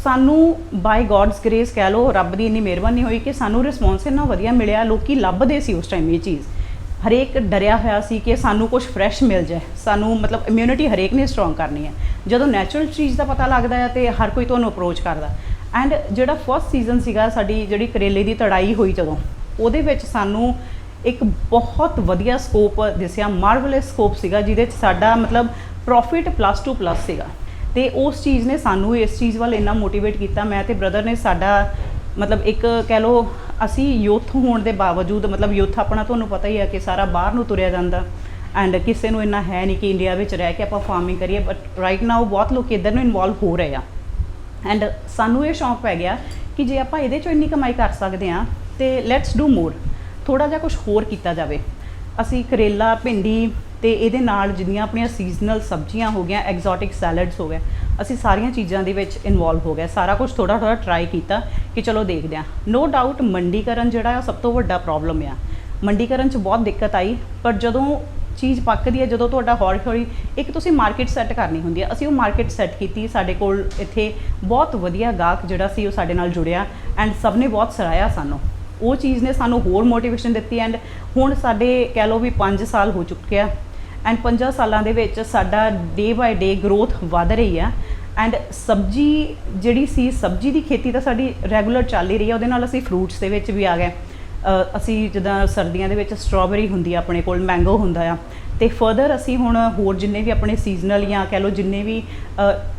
ਸਾਨੂੰ ਬਾਈ ਗੋਡਸ ਗ੍ਰੇਸ ਕਹਿ ਲਓ, ਰੱਬ ਦੀ ਇੰਨੀ ਮਿਹਰਬਾਨੀ ਹੋਈ ਕਿ ਸਾਨੂੰ ਰਿਸਪੌਂਸ ਇੰਨਾ ਵਧੀਆ ਮਿਲਿਆ, ਲੋਕੀ ਲੱਭਦੇ ਸੀ ਉਸ ਟਾਈਮ ਇਹ ਚੀਜ਼। ਹਰੇਕ ਡਰਿਆ ਹੋਇਆ ਸੀ ਕਿ ਸਾਨੂੰ ਕੁਝ ਫਰੈਸ਼ ਮਿਲ ਜਾਏ। ਸਾਨੂੰ ਮਤਲਬ ਇਮਿਊਨਿਟੀ ਹਰੇਕ ਨੇ ਸਟਰੋਂਗ ਕਰਨੀ ਹੈ। ਜਦੋਂ ਨੈਚੁਰਲ ਚੀਜ਼ ਦਾ ਪਤਾ ਲੱਗਦਾ ਹੈ ਤੇ ਹਰ ਕੋਈ ਤੁਹਾਨੂੰ ਅਪਰੋਚ ਕਰਦਾ। ਐਂਡ ਜਿਹੜਾ ਫਸਟ ਸੀਜ਼ਨ ਸੀਗਾ, ਸਾਡੀ ਜਿਹੜੀ ਕਰੇਲੇ ਦੀ ਤੜਾਈ ਹੋਈ ਜਦੋਂ, ਉਹਦੇ ਵਿੱਚ ਸਾਨੂੰ ਇੱਕ ਬਹੁਤ ਵਧੀਆ ਸਕੋਪ ਦਿਸਿਆ ਮਾਰਵਲਸ ਸਕੋਪ ਸੀਗਾ, ਜਿਹਦੇ 'ਚ ਸਾਡਾ ਮਤਲਬ ਪ੍ਰੋਫਿਟ ਪਲੱਸ ਟੂ ਪਲੱਸ ਸੀਗਾ। ਤੇ ਉਸ ਚੀਜ਼ ਨੇ ਸਾਨੂੰ ਇਸ ਚੀਜ਼ ਵੱਲ ਇੰਨਾ ਮੋਟੀਵੇਟ ਕੀਤਾ। ਮੈਂ ਤੇ ਬ੍ਰਦਰ ਨੇ ਸਾਡਾ ਮਤਲਬ ਇੱਕ ਕਹਿ ਲਓ, ਅਸੀਂ ਯੂਥ ਹੋਣ ਦੇ ਬਾਵਜੂਦ ਮਤਲਬ ਯੂਥ ਆਪਣਾ ਤੁਹਾਨੂੰ ਪਤਾ ਹੀ ਹੈ ਕਿ ਸਾਰਾ ਬਾਹਰ ਨੂੰ ਤੁਰਿਆ ਜਾਂਦਾ। ਐਂਡ ਕਿਸੇ ਨੂੰ ਇੰਨਾ ਹੈ ਨਹੀਂ ਕਿ ਇੰਡੀਆ ਵਿੱਚ ਰਹਿ ਕੇ ਆਪਾਂ ਫਾਰਮਿੰਗ ਕਰੀਏ ਬਟ ਰਾਈਟ ਨਾਓ ਬਹੁਤ ਲੋਕ ਇੱਧਰ ਨੂੰ ਇਨਵੋਲਵ ਹੋ ਰਹੇ ਆ। ਐਂਡ ਸਾਨੂੰ ਇਹ ਸ਼ੌਂਕ ਪੈ ਗਿਆ ਕਿ ਜੇ ਆਪਾਂ ਇਹਦੇ ਚੋਂ ਇੰਨੀ ਕਮਾਈ ਕਰ ਸਕਦੇ ਆ ਤੇ ਲੈਟਸ ਡੂ ਮੋਰ ਥੋੜਾ ਜਿਹਾ ਕੁਝ ਹੋਰ ਕੀਤਾ ਜਾਵੇ। ਅਸੀਂ ਕਰੇਲਾ, ਭਿੰਡੀ ਤੇ ਇਹਦੇ ਨਾਲ ਜਿੰਨੀਆਂ ਆਪਣੀਆਂ ਸੀਜ਼ਨਲ ਸਬਜ਼ੀਆਂ ਹੋ ਗਈਆਂ ਐਗਜ਼ੋਟਿਕ ਸੈਲਡਸ ਹੋ ਗਏ, ਅਸੀਂ ਸਾਰੀਆਂ ਚੀਜ਼ਾਂ ਦੇ ਵਿੱਚ ਇਨਵੋਲਵ ਹੋ ਗਏ। ਸਾਰਾ ਕੁਝ ਥੋੜਾ ਥੋੜਾ ਟਰਾਈ ਕੀਤਾ ਕਿ ਚਲੋ ਦੇਖਦੇ ਆ ਨੋ ਡਾਊਟ ਮੰਡੀਕਰਨ ਜਿਹੜਾ ਆ ਸਭ ਤੋਂ ਵੱਡਾ ਪ੍ਰੋਬਲਮ ਆ। ਮੰਡੀਕਰਨ 'ਚ ਬਹੁਤ ਦਿੱਕਤ ਆਈ, ਪਰ ਜਦੋਂ ਚੀਜ਼ ਪੱਕਦੀ ਹੈ, ਜਦੋਂ ਤੁਹਾਡਾ ਹੌਲੀ ਹੌਲੀ ਇੱਕ ਤੁਸੀਂ ਮਾਰਕੀਟ ਸੈੱਟ ਕਰਨੀ ਹੁੰਦੀ ਹੈ। ਅਸੀਂ ਉਹ ਮਾਰਕੀਟ ਸੈੱਟ ਕੀਤੀ, ਸਾਡੇ ਕੋਲ ਇੱਥੇ ਬਹੁਤ ਵਧੀਆ ਗਾਹਕ ਜਿਹੜਾ ਸੀ ਉਹ ਸਾਡੇ ਨਾਲ ਜੁੜਿਆ ਐਂਡ ਸਭ ਨੇ ਬਹੁਤ ਸਰਾਇਆ ਸਾਨੂੰ। ਉਹ ਚੀਜ਼ ਨੇ ਸਾਨੂੰ ਹੋਰ ਮੋਟੀਵੇਸ਼ਨ ਦਿੱਤੀ ਐਂਡ ਹੁਣ ਸਾਡੇ ਕਹਿ ਲਓ ਵੀ 5 ਸਾਲ ਹੋ ਚੁੱਕੇ ਆ ਐਂਡ 5 ਸਾਲਾਂ ਦੇ ਵਿੱਚ ਸਾਡਾ ਡੇ ਬਾਏ ਡੇ ਗਰੋਥ ਵਧ ਰਹੀ ਆ ਐਂਡ ਸਬਜੀ ਜਿਹੜੀ ਸੀ, ਸਬਜੀ ਦੀ ਖੇਤੀ ਤਾਂ ਸਾਡੀ ਰੈਗੂਲਰ ਚੱਲ ਹੀ ਰਹੀ ਆ, ਉਹਦੇ ਨਾਲ ਅਸੀਂ ਫਰੂਟਸ ਦੇ ਵਿੱਚ ਵੀ ਆ ਗਏ। ਅਸੀਂ ਜਿੱਦਾਂ ਸਰਦੀਆਂ ਦੇ ਵਿੱਚ ਸਟ੍ਰਾਬੇਰੀ ਹੁੰਦੀ ਆ ਆਪਣੇ ਕੋਲ ਮੈਂਗੋ ਹੁੰਦਾ ਆ। ਤੇ ਫਰਦਰ ਅਸੀਂ ਹੁਣ ਹੋਰ ਜਿੰਨੇ ਵੀ ਆਪਣੇ ਸੀਜ਼ਨਲ ਜਾਂ ਕਹਿ ਲਓ ਜਿੰਨੇ ਵੀ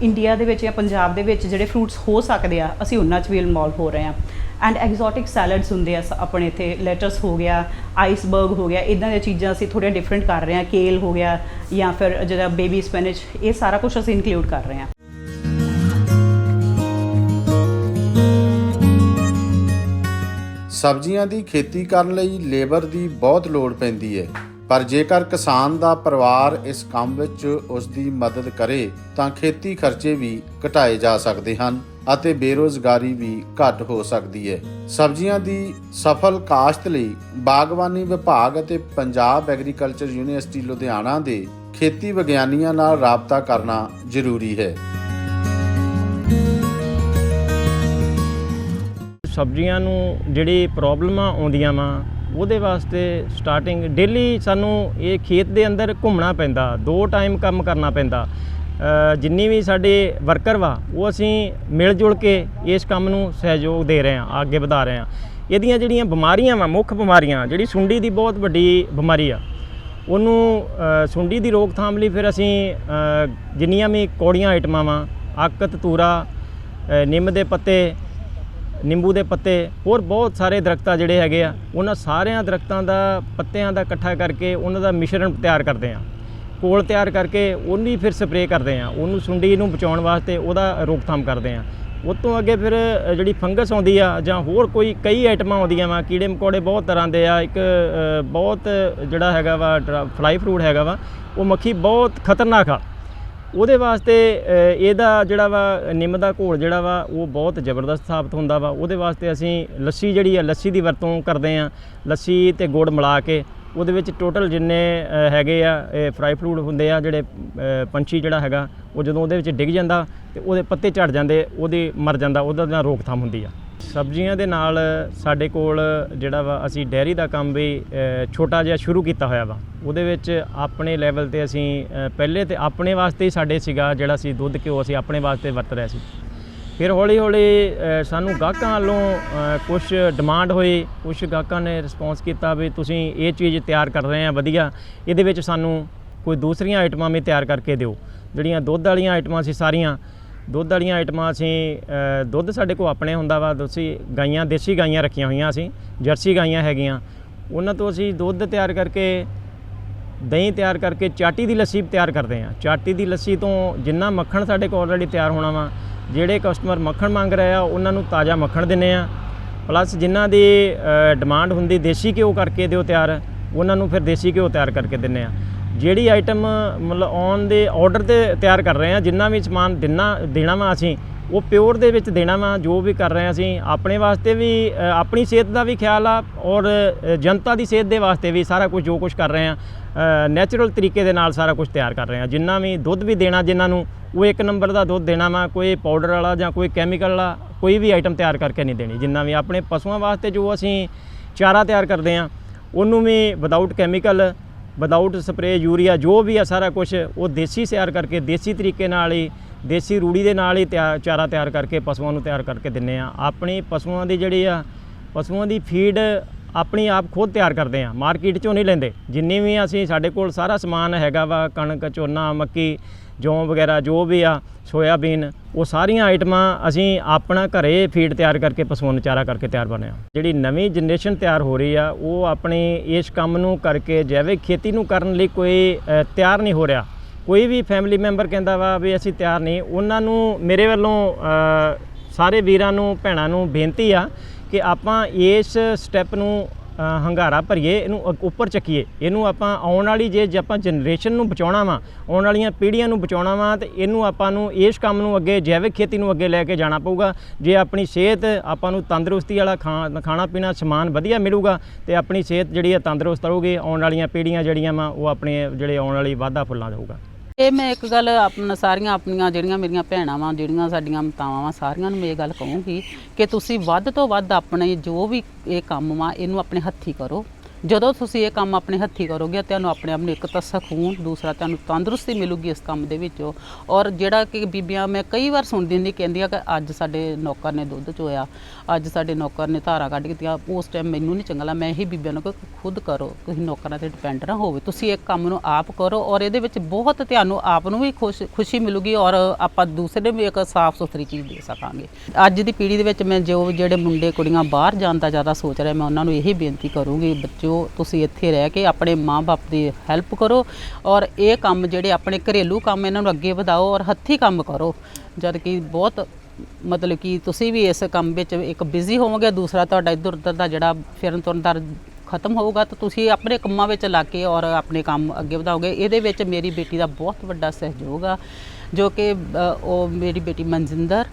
ਇੰਡੀਆ ਦੇ ਵਿੱਚ ਜਾਂ ਪੰਜਾਬ ਦੇ ਵਿੱਚ ਜਿਹੜੇ ਫਰੂਟਸ ਹੋ ਸਕਦੇ ਆ, ਅਸੀਂ ਉਹਨਾਂ 'ਚ ਵੀ ਇਨਵੋਲਵ ਹੋ ਰਹੇ ਆ। ਐਂਡ ਐਗਜ਼ੋਟਿਕ ਸੈਲਡਸ ਹੁੰਦੇ ਆ ਆਪਣੇ ਇੱਥੇ ਲੈਟਸ ਹੋ ਗਿਆ ਆਈਸਬਰਗ ਹੋ ਗਿਆ ਇਦਾਂ ਦੀਆਂ ਚੀਜ਼ਾਂ ਅਸੀਂ ਥੋੜ੍ਹਾ ਡਿਫਰੈਂਟ ਕਰ ਰਹੇ ਹਾਂ ਕੇਲ ਹੋ ਗਿਆ ਜਾਂ ਫਿਰ ਜਿਹੜਾ ਬੇਬੀ ਸਪਿਨਚ ਇਹ ਸਾਰਾ ਕੁਝ ਅਸੀਂ ਇਨਕਲੂਡ ਕਰ ਰਹੇ ਹਾਂ। ਸਬਜ਼ੀਆਂ ਦੀ ਖੇਤੀ ਕਰਨ ਲਈ ਲੇਬਰ ਦੀ ਬਹੁਤ ਲੋੜ ਪੈਂਦੀ ਹੈ। ਪਰ ਜੇਕਰ ਕਿਸਾਨ ਦਾ ਪਰਿਵਾਰ ਇਸ ਕੰਮ ਵਿੱਚ ਉਸ ਦੀ ਮਦਦ ਕਰੇ, ਤਾਂ ਖੇਤੀ ਖਰਚੇ ਵੀ ਘਟਾਏ ਜਾ ਸਕਦੇ ਹਨ। ਅਤੇ ਬੇਰੋਜ਼ਗਾਰੀ ਵੀ ਘੱਟ ਹੋ ਸਕਦੀ ਹੈ। ਸਬਜ਼ੀਆਂ ਦੀ ਸਫਲ ਕਾਸ਼ਤ ਲਈ ਬਾਗਬਾਨੀ ਵਿਭਾਗ ਅਤੇ ਪੰਜਾਬ ਐਗਰੀਕਲਚਰ ਯੂਨੀਵਰਸਿਟੀ ਲੁਧਿਆਣਾ ਦੇ ਖੇਤੀ ਵਿਗਿਆਨੀਆਂ ਨਾਲ ਰਾਬਤਾ ਕਰਨਾ ਜ਼ਰੂਰੀ ਹੈ। ਸਬਜ਼ੀਆਂ ਨੂੰ ਜਿਹੜੀ ਪ੍ਰੋਬਲਮਾਂ ਆਉਂਦੀਆਂ ਵਾ, ਉਹਦੇ ਵਾਸਤੇ ਸਟਾਰਟਿੰਗ ਡੇਲੀ ਸਾਨੂੰ ਇਹ ਖੇਤ ਦੇ ਅੰਦਰ ਘੁੰਮਣਾ ਪੈਂਦਾ, ਦੋ ਟਾਈਮ ਕੰਮ ਕਰਨਾ ਪੈਂਦਾ। ਜਿੰਨੀ ਵੀ ਸਾਡੇ ਵਰਕਰ ਵਾ, ਉਹ ਅਸੀਂ ਮਿਲ ਜੁਲ ਕੇ ਇਸ ਕੰਮ ਨੂੰ ਸਹਿਯੋਗ ਦੇ ਰਹੇ ਹਾਂ, ਅੱਗੇ ਵਧਾ ਰਹੇ ਹਾਂ। ਇਹਦੀਆਂ ਜਿਹੜੀਆਂ ਬਿਮਾਰੀਆਂ ਵਾ, ਮੁੱਖ ਬਿਮਾਰੀਆਂ, ਜਿਹੜੀ ਸੁੰਡੀ ਦੀ ਬਹੁਤ ਵੱਡੀ ਬਿਮਾਰੀ ਆ, ਉਹਨੂੰ ਸੁੰਡੀ ਦੀ ਰੋਕਥਾਮ ਲਈ ਫਿਰ ਅਸੀਂ ਜਿੰਨੀਆਂ ਵੀ ਕੌੜੀਆਂ ਆਈਟਮਾਂ ਵਾ, ਅੱਕ, ਤਤੂਰਾ ਨਿੰਮ ਦੇ ਪੱਤੇ, ਨਿੰਬੂ ਦੇ ਪੱਤੇ, ਹੋਰ ਬਹੁਤ ਸਾਰੇ ਦਰਖਤਾਂ ਜਿਹੜੇ ਹੈਗੇ ਆ, ਉਹਨਾਂ ਸਾਰਿਆਂ ਦਰਖਤਾਂ ਦਾ, ਪੱਤਿਆਂ ਦਾ ਇਕੱਠਾ ਕਰਕੇ ਉਹਨਾਂ ਦਾ ਮਿਸ਼ਰਣ ਤਿਆਰ ਕਰਦੇ ਆ ਕੋਲ ਤਿਆਰ ਕਰਕੇ ਉਹਨੀ ਫਿਰ ਸਪਰੇਅ ਕਰਦੇ ਆ। ਉਹਨੂੰ ਸੁੰਡੀ ਨੂੰ ਬਚਾਉਣ ਵਾਸਤੇ ਉਹਦਾ ਰੋਕਥਾਮ ਕਰਦੇ ਆ। ਉਹ ਤੋਂ ਅੱਗੇ ਫਿਰ ਜਿਹੜੀ ਫੰਗਸ ਆਉਂਦੀ ਆ ਜਾਂ ਹੋਰ ਕੋਈ ਕਈ ਆਈਟਮਾਂ ਆਉਂਦੀਆਂ ਵਾ, ਕੀੜੇ ਮਕੌੜੇ ਬਹੁਤ ਤਰ੍ਹਾਂ ਦੇ ਆ। ਇੱਕ ਬਹੁਤ ਜਿਹੜਾ ਹੈਗਾ ਵਾ ਫਲਾਈ ਫਰੂਟ ਹੈਗਾ ਵਾ, ਉਹ ਮੱਖੀ ਬਹੁਤ ਖਤਰਨਾਕ ਆ। ਉਹਦੇ ਵਾਸਤੇ ਇਹਦਾ ਜਿਹੜਾ ਵਾ, ਨਿੰਮ ਦਾ ਘੋਲ ਜਿਹੜਾ ਵਾ, ਉਹ ਬਹੁਤ ਜ਼ਬਰਦਸਤ ਸਾਬਤ ਹੁੰਦਾ ਵਾ। ਉਹਦੇ ਵਾਸਤੇ ਅਸੀਂ ਲੱਸੀ ਜਿਹੜੀ ਆ, ਲੱਸੀ ਦੀ ਵਰਤੋਂ ਕਰਦੇ ਆ। ਲੱਸੀ ਤੇ ਗੁੜ ਮਿਲਾ ਕੇ ਉਹਦੇ ਵਿੱਚ ਟੋਟਲ ਜਿੰਨੇ ਹੈਗੇ ਆ, ਇਹ ਫਰਾਈ ਫਰੂਟ ਹੁੰਦੇ ਆ, ਜਿਹੜੇ ਪੰਛੀ ਜਿਹੜਾ ਹੈਗਾ, ਉਹ ਜਦੋਂ ਉਹਦੇ ਵਿੱਚ ਡਿੱਗ ਜਾਂਦਾ ਤੇ ਉਹਦੇ ਪੱਤੇ ਝੜ ਜਾਂਦੇ, ਉਹਦੇ ਮਰ ਜਾਂਦਾ, ਉਹਦਾ ਨਾਲ ਰੋਕਥਾਮ ਹੁੰਦੀ ਆ। ਸਬਜ਼ੀਆਂ ਦੇ ਨਾਲ ਸਾਡੇ ਕੋਲ ਜਿਹੜਾ ਵਾ, ਅਸੀਂ ਡੈਰੀ ਦਾ ਕੰਮ ਵੀ ਛੋਟਾ ਜਿਹਾ ਸ਼ੁਰੂ ਕੀਤਾ ਹੋਇਆ ਵਾ। ਉਹਦੇ ਵਿੱਚ ਆਪਣੇ ਲੈਵਲ ਤੇ ਅਸੀਂ ਪਹਿਲੇ ਤੇ ਆਪਣੇ ਵਾਸਤੇ ਹੀ ਸਾਡੇ ਸੀਗਾ ਜਿਹੜਾ ਸੀ ਦੁੱਧ ਘਿਓ ਅਸੀਂ ਆਪਣੇ ਵਾਸਤੇ ਵਰਤ ਰਹੇ ਸੀ। ਫਿਰ ਹੌਲੀ ਹੌਲੀ ਸਾਨੂੰ ਗਾਹਕਾਂ ਵੱਲੋਂ ਕੁਝ ਡਿਮਾਂਡ ਹੋਈ ਕੁਝ ਗਾਹਕਾਂ ਨੇ ਰਿਸਪੌਂਸ ਕੀਤਾ ਵੀ ਤੁਸੀਂ ਇਹ ਚੀਜ਼ ਤਿਆਰ ਕਰ ਰਹੇ ਆ, ਵਧੀਆ। ਇਹਦੇ ਵਿੱਚ ਸਾਨੂੰ ਕੋਈ ਦੂਸਰੀਆਂ ਆਈਟਮਾਂ ਵੀ ਤਿਆਰ ਕਰਕੇ ਦਿਓ। ਜਿਹੜੀਆਂ ਦੁੱਧ ਵਾਲੀਆਂ ਆਈਟਮਾਂ ਸੀ ਸਾਰੀਆਂ, ਦੁੱਧ ਵਾਲੀਆਂ ਆਈਟਮਾਂ ਅਸੀਂ ਦੁੱਧ ਸਾਡੇ ਕੋਲ ਆਪਣੇ ਹੁੰਦਾ ਵਾ, ਤੁਸੀਂ ਗਾਈਆਂ, ਦੇਸੀ ਗਾਈਆਂ ਰੱਖੀਆਂ ਹੋਈਆਂ ਅਸੀਂ, ਜਰਸੀ ਗਾਈਆਂ ਹੈਗੀਆਂ। ਉਹਨਾਂ ਤੋਂ ਅਸੀਂ ਦੁੱਧ ਤਿਆਰ ਕਰਕੇ ਦਹੀਂ ਤਿਆਰ ਕਰਕੇ ਚਾਟੀ ਦੀ ਲੱਸੀ ਤਿਆਰ ਕਰਦੇ ਹਾਂ। ਚਾਟੀ ਦੀ ਲੱਸੀ ਤੋਂ ਜਿੰਨਾ ਮੱਖਣ ਸਾਡੇ ਕੋਲ ਆਲਰੇਡੀ ਤਿਆਰ ਹੋਣਾ ਵਾ, ਜਿਹੜੇ ਕਸਟਮਰ ਮੱਖਣ ਮੰਗ ਰਹੇ ਆ, ਉਹਨਾਂ ਨੂੰ ਤਾਜ਼ਾ ਮੱਖਣ ਦਿੰਨੇ ਆ ਪਲੱਸ ਜਿਨ੍ਹਾਂ ਦੀ ਡਿਮਾਂਡ ਹੁੰਦੀ ਦੇਸੀ ਘਿਓ ਕਰਕੇ ਦਿਓ ਤਿਆਰ, ਉਹਨਾਂ ਨੂੰ ਫਿਰ ਦੇਸੀ ਘਿਓ ਤਿਆਰ ਕਰਕੇ ਦਿੰਨੇ ਆ ਜਿਹੜੀ ਆਈਟਮ ਮਤਲਬ ਔਨ ਦੇ ਆਰਡਰ ਤੇ ਤਿਆਰ ਕਰ ਰਹੇ ਆ ਜਿੰਨਾ ਵੀ ਸਮਾਨ ਦੇਣਾ ਦੇਣਾ ਵਾ ਅਸੀਂ, ਉਹ ਪਿਓਰ ਦੇ ਵਿੱਚ ਦੇਣਾ ਵਾ, ਜੋ ਵੀ ਕਰ ਰਹੇ ਹਾਂ ਅਸੀਂ, ਆਪਣੇ ਵਾਸਤੇ ਵੀ ਆਪਣੀ ਸਿਹਤ ਦਾ ਵੀ ਖਿਆਲ ਆ ਔਰ ਜਨਤਾ ਦੀ ਸਿਹਤ ਦੇ ਵਾਸਤੇ ਵੀ ਸਾਰਾ ਕੁਝ ਜੋ ਕੁਝ ਕਰ ਰਹੇ ਆ ਨੈਚੁਰਲ ਤਰੀਕੇ ਦੇ ਨਾਲ ਸਾਰਾ ਕੁਝ ਤਿਆਰ ਕਰ ਰਹੇ ਹਾਂ। ਜਿੰਨਾ ਵੀ ਦੁੱਧ ਵੀ ਦੇਣਾ ਜਿਨ੍ਹਾਂ ਨੂੰ, ਉਹ ਇੱਕ ਨੰਬਰ ਦਾ ਦੁੱਧ ਦੇਣਾ ਵਾ, ਕੋਈ ਪਾਊਡਰ ਵਾਲਾ ਜਾਂ ਕੋਈ ਕੈਮੀਕਲ ਵਾਲਾ, ਕੋਈ ਵੀ ਆਈਟਮ ਤਿਆਰ ਕਰਕੇ ਨਹੀਂ ਦੇਣੀ। ਜਿੰਨਾ ਵੀ ਆਪਣੇ ਪਸ਼ੂਆਂ ਵਾਸਤੇ ਜੋ ਅਸੀਂ ਚਾਰਾ ਤਿਆਰ ਕਰਦੇ ਹਾਂ, ਉਹਨੂੰ ਵੀ without chemical without spray urea ਜੋ ਵੀ ਆ ਸਾਰਾ ਕੁਝ ਉਹ ਦੇਸੀ ਤਿਆਰ ਕਰਕੇ, ਦੇਸੀ ਤਰੀਕੇ ਨਾਲ ਹੀ, ਦੇਸੀ ਰੂੜੀ ਦੇ ਨਾਲ ਹੀ ਤਿਆਰ ਚਾਰਾ ਤਿਆਰ ਕਰਕੇ, ਪਸ਼ੂਆਂ ਨੂੰ ਤਿਆਰ ਕਰਕੇ ਦਿੰਨੇ ਆ ਆਪਣੀ ਪਸ਼ੂਆਂ ਦੀ ਜਿਹੜੀ ਆ, ਪਸ਼ੂਆਂ ਦੀ ਫੀਡ ਆਪਣੀ ਆਪ ਖੁਦ ਤਿਆਰ ਕਰਦੇ ਆ ਮਾਰਕੀਟ ਚੋਂ ਨਹੀਂ ਲੈਂਦੇ। ਜਿੰਨੀ ਵੀ ਅਸੀਂ ਸਾਡੇ ਕੋਲ ਸਾਰਾ ਸਮਾਨ ਹੈਗਾ ਵਾ, ਕਣਕ, ਝੋਨਾ, ਮੱਕੀ, ਜੌਂ ਵਗੈਰਾ, ਜੋ ਵੀ ਆ, ਸੋਇਆਬੀਨ, ਉਹ ਸਾਰੀਆਂ ਆਈਟਮਾਂ ਅਸੀਂ ਆਪਣਾ ਘਰੇ ਫੀਡ ਤਿਆਰ ਕਰਕੇ ਪਸ਼ੂਆਂ ਨੂੰ ਚਾਰਾ ਕਰਕੇ ਤਿਆਰ ਬਣਿਆ ਜਿਹੜੀ ਨਵੀਂ ਜਨਰੇਸ਼ਨ ਤਿਆਰ ਹੋ ਰਹੀ ਆ, ਉਹ ਆਪਣੀ ਇਸ ਕੰਮ ਨੂੰ ਕਰਕੇ ਜੈਵਿਕ ਖੇਤੀ ਨੂੰ ਕਰਨ ਲਈ ਕੋਈ ਤਿਆਰ ਨਹੀਂ ਹੋ ਰਿਹਾ। ਕੋਈ ਵੀ ਫੈਮਿਲੀ ਮੈਂਬਰ ਕਹਿੰਦਾ ਵਾ ਵੀ ਅਸੀਂ ਤਿਆਰ ਨਹੀਂ। ਉਹਨਾਂ ਨੂੰ ਮੇਰੇ ਵੱਲੋਂ ਸਾਰੇ ਵੀਰਾਂ ਨੂੰ, ਭੈਣਾਂ ਨੂੰ ਬੇਨਤੀ ਆ ਕਿ ਆਪਾਂ ਇਸ ਸਟੈਪ ਨੂੰ ਹੰਗਾਰਾ ਭਰੀਏ, ਇਹਨੂੰ ਅ- ਉੱਪਰ ਚੱਕੀਏ। ਇਹਨੂੰ ਆਪਾਂ ਆਉਣ ਵਾਲੀ ਜੇ ਜੇ ਆਪਾਂ ਜਨਰੇਸ਼ਨ ਨੂੰ ਬਚਾਉਣਾ ਵਾ, ਆਉਣ ਵਾਲੀਆਂ ਪੀੜ੍ਹੀਆਂ ਨੂੰ ਬਚਾਉਣਾ ਵਾ, ਤੇ ਇਹਨੂੰ ਆਪਾਂ ਨੂੰ, ਇਸ ਕੰਮ ਨੂੰ ਅੱਗੇ, ਜੈਵਿਕ ਖੇਤੀ ਨੂੰ ਅੱਗੇ ਲੈ ਕੇ ਜਾਣਾ ਪਊਗਾ। ਜੇ ਆਪਣੀ ਸਿਹਤ, ਆਪਾਂ ਨੂੰ ਤੰਦਰੁਸਤੀ ਵਾਲਾ ਖਾ- ਖਾਣਾ ਪੀਣਾ ਸਮਾਨ ਵਧੀਆ ਮਿਲੂਗਾ, ਤੇ ਆਪਣੀ ਸਿਹਤ ਜਿਹੜੀ ਹੈ ਤੰਦਰੁਸਤ ਰਹੂਗੀ, ਆਉਣ ਵਾਲੀਆਂ ਪੀੜ੍ਹੀਆਂ ਜਿਹੜੀਆਂ ਵਾ, ਉਹ ਆਪਣੇ ਜਿਹੜੇ ਆਉਣ ਵਾਲੀ ਵਾਧਾ ਫੁੱਲਾਂ ਦੇਊਗਾ ਇਹ ਮੈਂ ਇੱਕ ਗੱਲ ਆਪਣਾ ਸਾਰੀਆਂ ਆਪਣੀਆਂ ਜਿਹੜੀਆਂ ਮੇਰੀਆਂ ਭੈਣਾਂ ਵਾਂ, ਜਿਹੜੀਆਂ ਸਾਡੀਆਂ ਮਾਤਾਵਾਂ ਵਾਂ, ਸਾਰੀਆਂ ਨੂੰ ਮੈਂ ਇਹ ਗੱਲ ਕਹੂੰਗੀ ਕਿ ਤੁਸੀਂ ਵੱਧ ਤੋਂ ਵੱਧ ਆਪਣੇ ਜੋ ਵੀ ਇਹ ਕੰਮ ਵਾ, ਇਹਨੂੰ ਆਪਣੇ ਹੱਥੀ ਕਰੋ। ਜਦੋਂ ਤੁਸੀਂ ਇਹ ਕੰਮ ਆਪਣੇ ਹੱਥੀ ਕਰੋਗੇ ਤੁਹਾਨੂੰ ਆਪਣੇ ਆਪ ਨੂੰ ਇੱਕ ਤਾਂ ਸਕੂਨ, ਦੂਸਰਾ ਤੁਹਾਨੂੰ ਤੰਦਰੁਸਤੀ ਮਿਲੂਗੀ ਇਸ ਕੰਮ ਦੇ ਵਿੱਚੋਂ। ਔਰ ਜਿਹੜਾ ਕਿ ਬੀਬੀਆਂ ਮੈਂ ਕਈ ਵਾਰ ਸੁਣਦੀ ਹੁੰਦੀ ਕਹਿੰਦੀਆਂ ਕਿ ਅੱਜ ਸਾਡੇ ਨੌਕਰ ਨੇ ਦੁੱਧ ਚੋਇਆ, ਅੱਜ ਸਾਡੇ ਨੌਕਰ ਨੇ ਧਾਰਾ ਕੱਢ ਕੇ ਦਿੱਤੀਆਂ, ਉਸ ਟਾਈਮ ਮੈਨੂੰ ਨਹੀਂ ਚੰਗਾ ਲੱਗਾ ਮੈਂ ਇਹੀ ਬੀਬੀਆਂ ਨੂੰ ਕਿ ਖੁਦ ਕਰੋ, ਤੁਸੀਂ ਨੌਕਰਾਂ ਤੇ ਡਿਪੈਂਡ ਨਾ ਹੋਵੇ, ਤੁਸੀਂ ਇੱਕ ਕੰਮ ਨੂੰ ਆਪ ਕਰੋ ਔਰ ਇਹਦੇ ਵਿੱਚ ਬਹੁਤ ਤੁਹਾਨੂੰ ਆਪ ਨੂੰ ਵੀ ਖੁਸ਼, ਖੁਸ਼ੀ ਮਿਲੂਗੀ ਔਰ ਆਪਾਂ ਦੂਸਰੇ ਨੂੰ ਵੀ ਇੱਕ ਸਾਫ਼ ਸੁਥਰੀ ਚੀਜ਼ ਦੇ ਸਕਾਂਗੇ। ਅੱਜ ਦੀ ਪੀੜ੍ਹੀ ਦੇ ਵਿੱਚ ਮੈਂ ਜੋ ਜਿਹੜੇ ਮੁੰਡੇ ਕੁੜੀਆਂ ਬਾਹਰ ਜਾਣ ਦਾ ਜ਼ਿਆਦਾ ਸੋਚ ਰਹੇ, ਮੈਂ ਉਹਨਾਂ ਨੂੰ ਇਹੀ ਬੇਨਤੀ ਕਰੂੰਗੀ, ਬੱਚਿਓ ਤੁਸੀਂ ਇੱਥੇ ਰਹਿ ਕੇ ਆਪਣੇ ਮਾਂ-ਬਾਪ ਦੀ ਹੈਲਪ ਕਰੋ ਔਰ ਇਹ ਕੰਮ ਜਿਹੜੇ ਆਪਣੇ ਘਰੇਲੂ ਕੰਮ ਇਹਨਾਂ ਨੂੰ ਅੱਗੇ ਵਧਾਓ ਔਰ ਹੱਥੀਂ ਕੰਮ ਕਰੋ। ਜਦ ਕਿ ਬਹੁਤ ਮਤਲਬ ਕਿ ਤੁਸੀਂ ਵੀ ਇਸ ਕੰਮ ਵਿੱਚ ਇੱਕ ਬਿਜ਼ੀ ਹੋਵੋਗੇ, ਦੂਸਰਾ ਤੁਹਾਡਾ ਇੱਧਰ ਉੱਧਰ ਦਾ ਜਿਹੜਾ ਫਿਰਨ ਤੁਰਨ ਦਾ ਖਤਮ ਹੋਊਗਾ, ਤਾਂ ਤੁਸੀਂ ਆਪਣੇ ਕੰਮਾਂ ਵਿੱਚ ਲੱਗ ਕੇ ਔਰ ਆਪਣੇ ਕੰਮ ਅੱਗੇ ਵਧਾਓਗੇ। ਇਹਦੇ ਵਿੱਚ ਮੇਰੀ ਬੇਟੀ ਦਾ ਬਹੁਤ ਵੱਡਾ ਸਹਿਯੋਗ ਆ, ਜੋ ਕਿ ਉਹ ਮੇਰੀ ਬੇਟੀ ਮਨਜਿੰਦਰ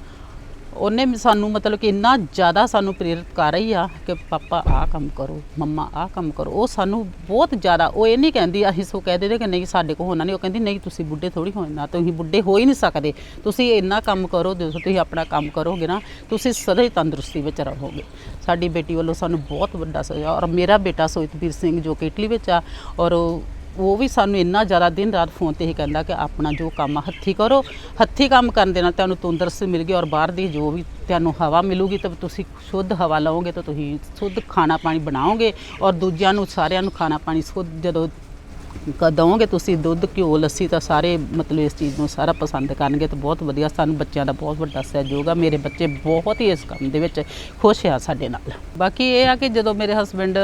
ਉਹਨੇ ਸਾਨੂੰ ਮਤਲਬ ਕਿ ਇੰਨਾ ਜ਼ਿਆਦਾ ਸਾਨੂੰ ਪ੍ਰੇਰਿਤ ਕਰ ਰਹੀ ਆ ਕਿ ਪਾਪਾ ਆਹ ਕੰਮ ਕਰੋ, ਮੰਮਾ ਆਹ ਕੰਮ ਕਰੋ। ਉਹ ਸਾਨੂੰ ਬਹੁਤ ਜ਼ਿਆਦਾ, ਉਹ ਇਹ ਨਹੀਂ ਕਹਿੰਦੀ ਅਸੀਂ ਸੋ ਕਹਿ ਦੇਦੇ ਕਿ ਨਹੀਂ ਸਾਡੇ ਕੋਲ ਹੋਣਾ ਨਹੀਂ। ਉਹ ਕਹਿੰਦੀ, ਨਹੀਂ, ਤੁਸੀਂ ਬੁੱਢੇ ਥੋੜੀ ਹੋ ਤੁਸੀਂ ਬੁੱਢੇ ਹੋ ਹੀ ਨਹੀਂ ਸਕਦੇ। ਤੁਸੀਂ ਇੰਨਾ ਕੰਮ ਕਰੋ, ਦੇਖੋ, ਤੁਸੀਂ ਆਪਣਾ ਕੰਮ ਕਰੋਗੇ ਨਾ, ਤੁਸੀਂ ਸਦਾ ਹੀ ਤੰਦਰੁਸਤੀ ਵਿੱਚ ਰਹੋਗੇ। ਸਾਡੀ ਬੇਟੀ ਵੱਲੋਂ ਸਾਨੂੰ ਬਹੁਤ ਵੱਡਾ ਸਹਿਯੋਗ ਔਰ ਮੇਰਾ ਬੇਟਾ ਸੋਇਤਵੀਰ ਸਿੰਘ ਜੋ ਕਿ ਇਟਲੀ ਵਿੱਚ ਆ, ਔਰ ਉਹ ਵੀ ਸਾਨੂੰ ਇੰਨਾ ਜ਼ਿਆਦਾ ਦਿਨ ਰਾਤ ਫੋਨ ਤੇ ਹੀ ਕਹਿੰਦਾ ਕਿ ਆਪਣਾ ਜੋ ਕੰਮ ਆ, ਹੱਥੀ ਕਰੋ। ਹੱਥੀ ਕੰਮ ਕਰਨ ਦੇ ਨਾਲ ਤੁਹਾਨੂੰ ਤੰਦਰੁਸਤੀ ਮਿਲ ਗਈ ਔਰ ਬਾਹਰ ਦੀ ਜੋ ਵੀ ਤੁਹਾਨੂੰ ਹਵਾ ਮਿਲੂਗੀ, ਤਾਂ ਤੁਸੀਂ ਸ਼ੁੱਧ ਹਵਾ ਲਓਗੇ ਤਾਂ ਤੁਸੀਂ ਸ਼ੁੱਧ ਖਾਣਾ ਪਾਣੀ ਬਣਾਓਗੇ ਔਰ ਦੂਜਿਆਂ ਨੂੰ, ਸਾਰਿਆਂ ਨੂੰ ਖਾਣਾ ਪਾਣੀ ਸ਼ੁੱਧ ਜਦੋਂ ਕ- ਦਓਗੇ ਤੁਸੀਂ ਦੁੱਧ, ਘਿਓ, ਲੱਸੀ ਤਾਂ ਸਾਰੇ ਮਤਲਬ ਇਸ ਚੀਜ਼ ਨੂੰ ਸਾਰਾ ਪਸੰਦ ਕਰਨਗੇ ਤਾਂ ਬਹੁਤ ਵਧੀਆ ਸਾਨੂੰ ਬੱਚਿਆਂ ਦਾ ਬਹੁਤ ਵੱਡਾ ਸਹਿਯੋਗ ਆ। ਮੇਰੇ ਬੱਚੇ ਬਹੁਤ ਹੀ ਇਸ ਕੰਮ ਦੇ ਵਿੱਚ ਖੁਸ਼ ਆ ਸਾਡੇ ਨਾਲ। ਬਾਕੀ ਇਹ ਆ ਕਿ ਜਦੋਂ ਮੇਰੇ ਹਸਬੰਡ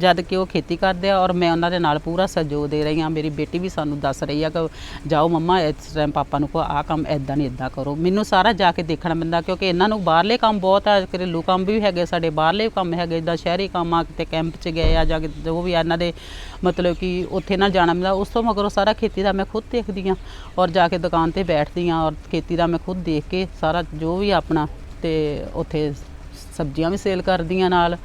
ਜਦ ਕਿ ਉਹ ਖੇਤੀ ਕਰਦੇ ਆ ਔਰ ਮੈਂ ਉਹਨਾਂ ਦੇ ਨਾਲ ਪੂਰਾ ਸਹਿਯੋਗ ਦੇ ਰਹੀ ਹਾਂ, ਮੇਰੀ ਬੇਟੀ ਵੀ ਸਾਨੂੰ ਦੱਸ ਰਹੀ ਆ ਕਿ ਜਾਓ ਮੰਮਾ, ਇਸ ਟਾਈਮ ਪਾਪਾ ਨੂੰ ਕੋ ਆਹ ਕੰਮ ਐਦਾਂ ਨਹੀਂ ਐਦਾਂ ਕਰੋ। ਮੈਨੂੰ ਸਾਰਾ ਜਾ ਕੇ ਦੇਖਣਾ ਪੈਂਦਾ ਕਿਉਂਕਿ ਇਹਨਾਂ ਨੂੰ ਬਾਹਰਲੇ ਕੰਮ ਬਹੁਤ ਆ, ਘਰੇਲੂ ਕੰਮ ਵੀ ਹੈਗੇ ਸਾਡੇ, ਬਾਹਰਲੇ ਕੰਮ ਹੈਗੇ, ਜਿੱਦਾਂ ਸ਼ਹਿਰੀ ਕੰਮ ਆ, ਕਿਤੇ ਕੈਂਪ 'ਚ ਗਏ ਆ ਜਾਂ ਜੋ ਵੀ ਆ, ਇਹਨਾਂ ਦੇ ਮਤਲਬ ਕਿ ਉੱਥੇ ਨਾਲ ਜਾਣਾ ਮਿਲਦਾ, ਉਸ ਤੋਂ ਮਗਰੋਂ ਸਾਰਾ ਖੇਤੀ ਦਾ ਮੈਂ ਖੁਦ ਦੇਖਦੀ ਆ ਔਰ ਜਾ ਕੇ ਦੁਕਾਨ ਤੇ ਬੈਠਦੀ ਆ ਔਰ ਖੇਤੀ ਦਾ ਮੈਂ ਖੁਦ ਦੇਖ ਕੇ ਸਾਰਾ ਜੋ ਵੀ ਆਪਣਾ ਤੇ ਉੱਥੇ ਸਬਜ਼ੀਆਂ ਵੀ ਸੇਲ ਕਰਦੀਆਂ ਨਾਲ।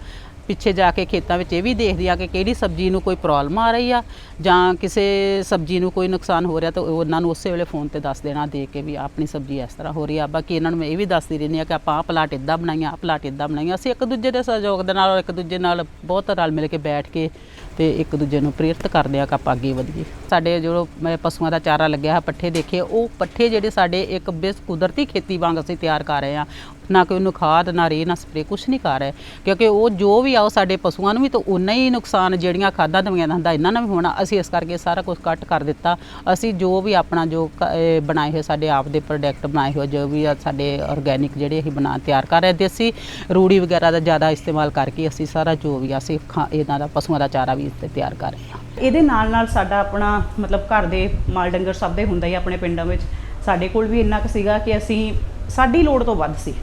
ਪਿੱਛੇ ਜਾ ਕੇ ਖੇਤਾਂ ਵਿੱਚ ਇਹ ਵੀ ਦੇਖਦੀ ਆ ਕਿ ਕਿਹੜੀ ਸਬਜ਼ੀ ਨੂੰ ਕੋਈ ਪ੍ਰੋਬਲਮ ਆ ਰਹੀ ਆ ਜਾਂ ਕਿਸੇ ਸਬਜ਼ੀ ਨੂੰ ਕੋਈ ਨੁਕਸਾਨ ਹੋ ਰਿਹਾ ਤਾਂ ਉਹਨਾਂ ਨੂੰ ਉਸੇ ਵੇਲੇ ਫੋਨ ਤੇ ਦੱਸ ਦੇਣਾ ਦੇ ਕੇ ਵੀ ਆਪਣੀ ਸਬਜ਼ੀ ਇਸ ਤਰ੍ਹਾਂ ਹੋ ਰਹੀ ਆ। ਬਾਕੀ ਇਹਨਾਂ ਨੂੰ ਮੈਂ ਇਹ ਵੀ ਦੱਸਦੀ ਰਹਿੰਦੀ ਆ ਕਿ ਆਪਾਂ ਆਹ ਪਲਾਟ ਇੱਦਾਂ ਬਣਾਈਆਂ, ਆਹ ਪਲਾਟ ਇੱਦਾਂ ਬਣਾਈਆਂ। ਅਸੀਂ ਇੱਕ ਦੂਜੇ ਦੇ ਸਹਿਯੋਗ ਦੇ ਨਾਲ ਇੱਕ ਦੂਜੇ ਨਾਲ ਬਹੁਤ ਰਲ ਮਿਲ ਕੇ ਬੈਠ ਕੇ ਤੇ ਇੱਕ ਦੂਜੇ ਨੂੰ ਪ੍ਰੇਰਿਤ ਕਰਦੇ ਆ ਕਿ ਆਪਾਂ ਅੱਗੇ ਵਧੀਏ। ਸਾਡੇ ਜੋ ਮੈਂ ਪਸ਼ੂਆਂ ਦਾ ਚਾਰਾ ਲੱਗਿਆ ਹੈ ਪੱਠੇ ਦੇਖੇ, ਉਹ ਪੱਠੇ ਜਿਹੜੇ ਸਾਡੇ ਇੱਕ ਬਿਸ ਕੁਦਰਤੀ ਖੇਤੀ ਵਾਂਗ ਅਸੀਂ ਤਿਆਰ ਕਰ ਰਹੇ ਆ। ਨਾ ਕੋਈ ਉਹਨੂੰ ਖਾਦ, ਨਾ ਰੇ ਨਾ ਸਪਰੇ ਕੁਝ ਨਹੀਂ ਕਰ ਰਹੇ। ਕਿਉਂਕਿ ਉਹ ਜੋ ਵੀ ਆ, ਉਹ ਸਾਡੇ ਪਸ਼ੂਆਂ ਨੂੰ ਵੀ ਤਾਂ ਉਨਾ ਹੀ ਨੁਕਸਾਨ ਜਿਹੜੀਆਂ ਖਾਦਾਂ ਦਵਾਈਆਂ ਦਾ ਹੁੰਦਾ ਇਹਨਾਂ ਨਾਲ ਵੀ ਹੋਣਾ। ਅਸੀਂ ਇਸ ਕਰਕੇ ਸਾਰਾ ਕੁਝ ਕੱਟ ਕਰ ਦਿੱਤਾ। ਅਸੀਂ ਜੋ ਵੀ ਆਪਣਾ ਜੋ ਕ- ਬਣਾਏ ਹੋਏ ਸਾਡੇ ਆਪ ਦੇ ਪ੍ਰੋਡਕਟ ਬਣਾਏ ਹੋਏ, ਜੋ ਵੀ ਸਾਡੇ ਆਰਗੈਨਿਕ ਜਿਹੜੇ ਅਸੀਂ ਬਣਾ, ਤਿਆਰ ਕਰ ਰਹੇ ਦੇਸੀ ਰੂੜੀ ਵਗੈਰਾ ਦਾ ਜ਼ਿਆਦਾ ਇਸਤੇਮਾਲ ਕਰਕੇ ਅਸੀਂ ਸਾਰਾ ਜੋ ਵੀ ਆ, ਅਸੀਂ ਖਾ- ਇਹਨਾਂ ਦਾ ਪਸ਼ੂਆਂ ਦਾ ਚਾਰਾ ਵੀ ਇਸ ਤੇ ਤਿਆਰ ਕਰ ਰਹੇ ਹਾਂ। ਇਹਦੇ ਨਾਲ ਨਾਲ ਸਾਡਾ ਆਪਣਾ, ਮਤਲਬ ਘਰ ਦੇ ਮਾਲ ਡੰਗਰ ਸਭ ਦੇ ਹੁੰਦਾ ਹੀ ਆਪਣੇ ਪਿੰਡਾਂ ਵਿੱਚ। ਸਾਡੇ ਕੋਲ ਵੀ ਇੰਨਾ ਕੁ ਸੀਗਾ ਕਿ ਅਸੀਂ, ਸਾਡੀ ਲੋੜ ਤੋਂ ਵੱਧ ਸੀ।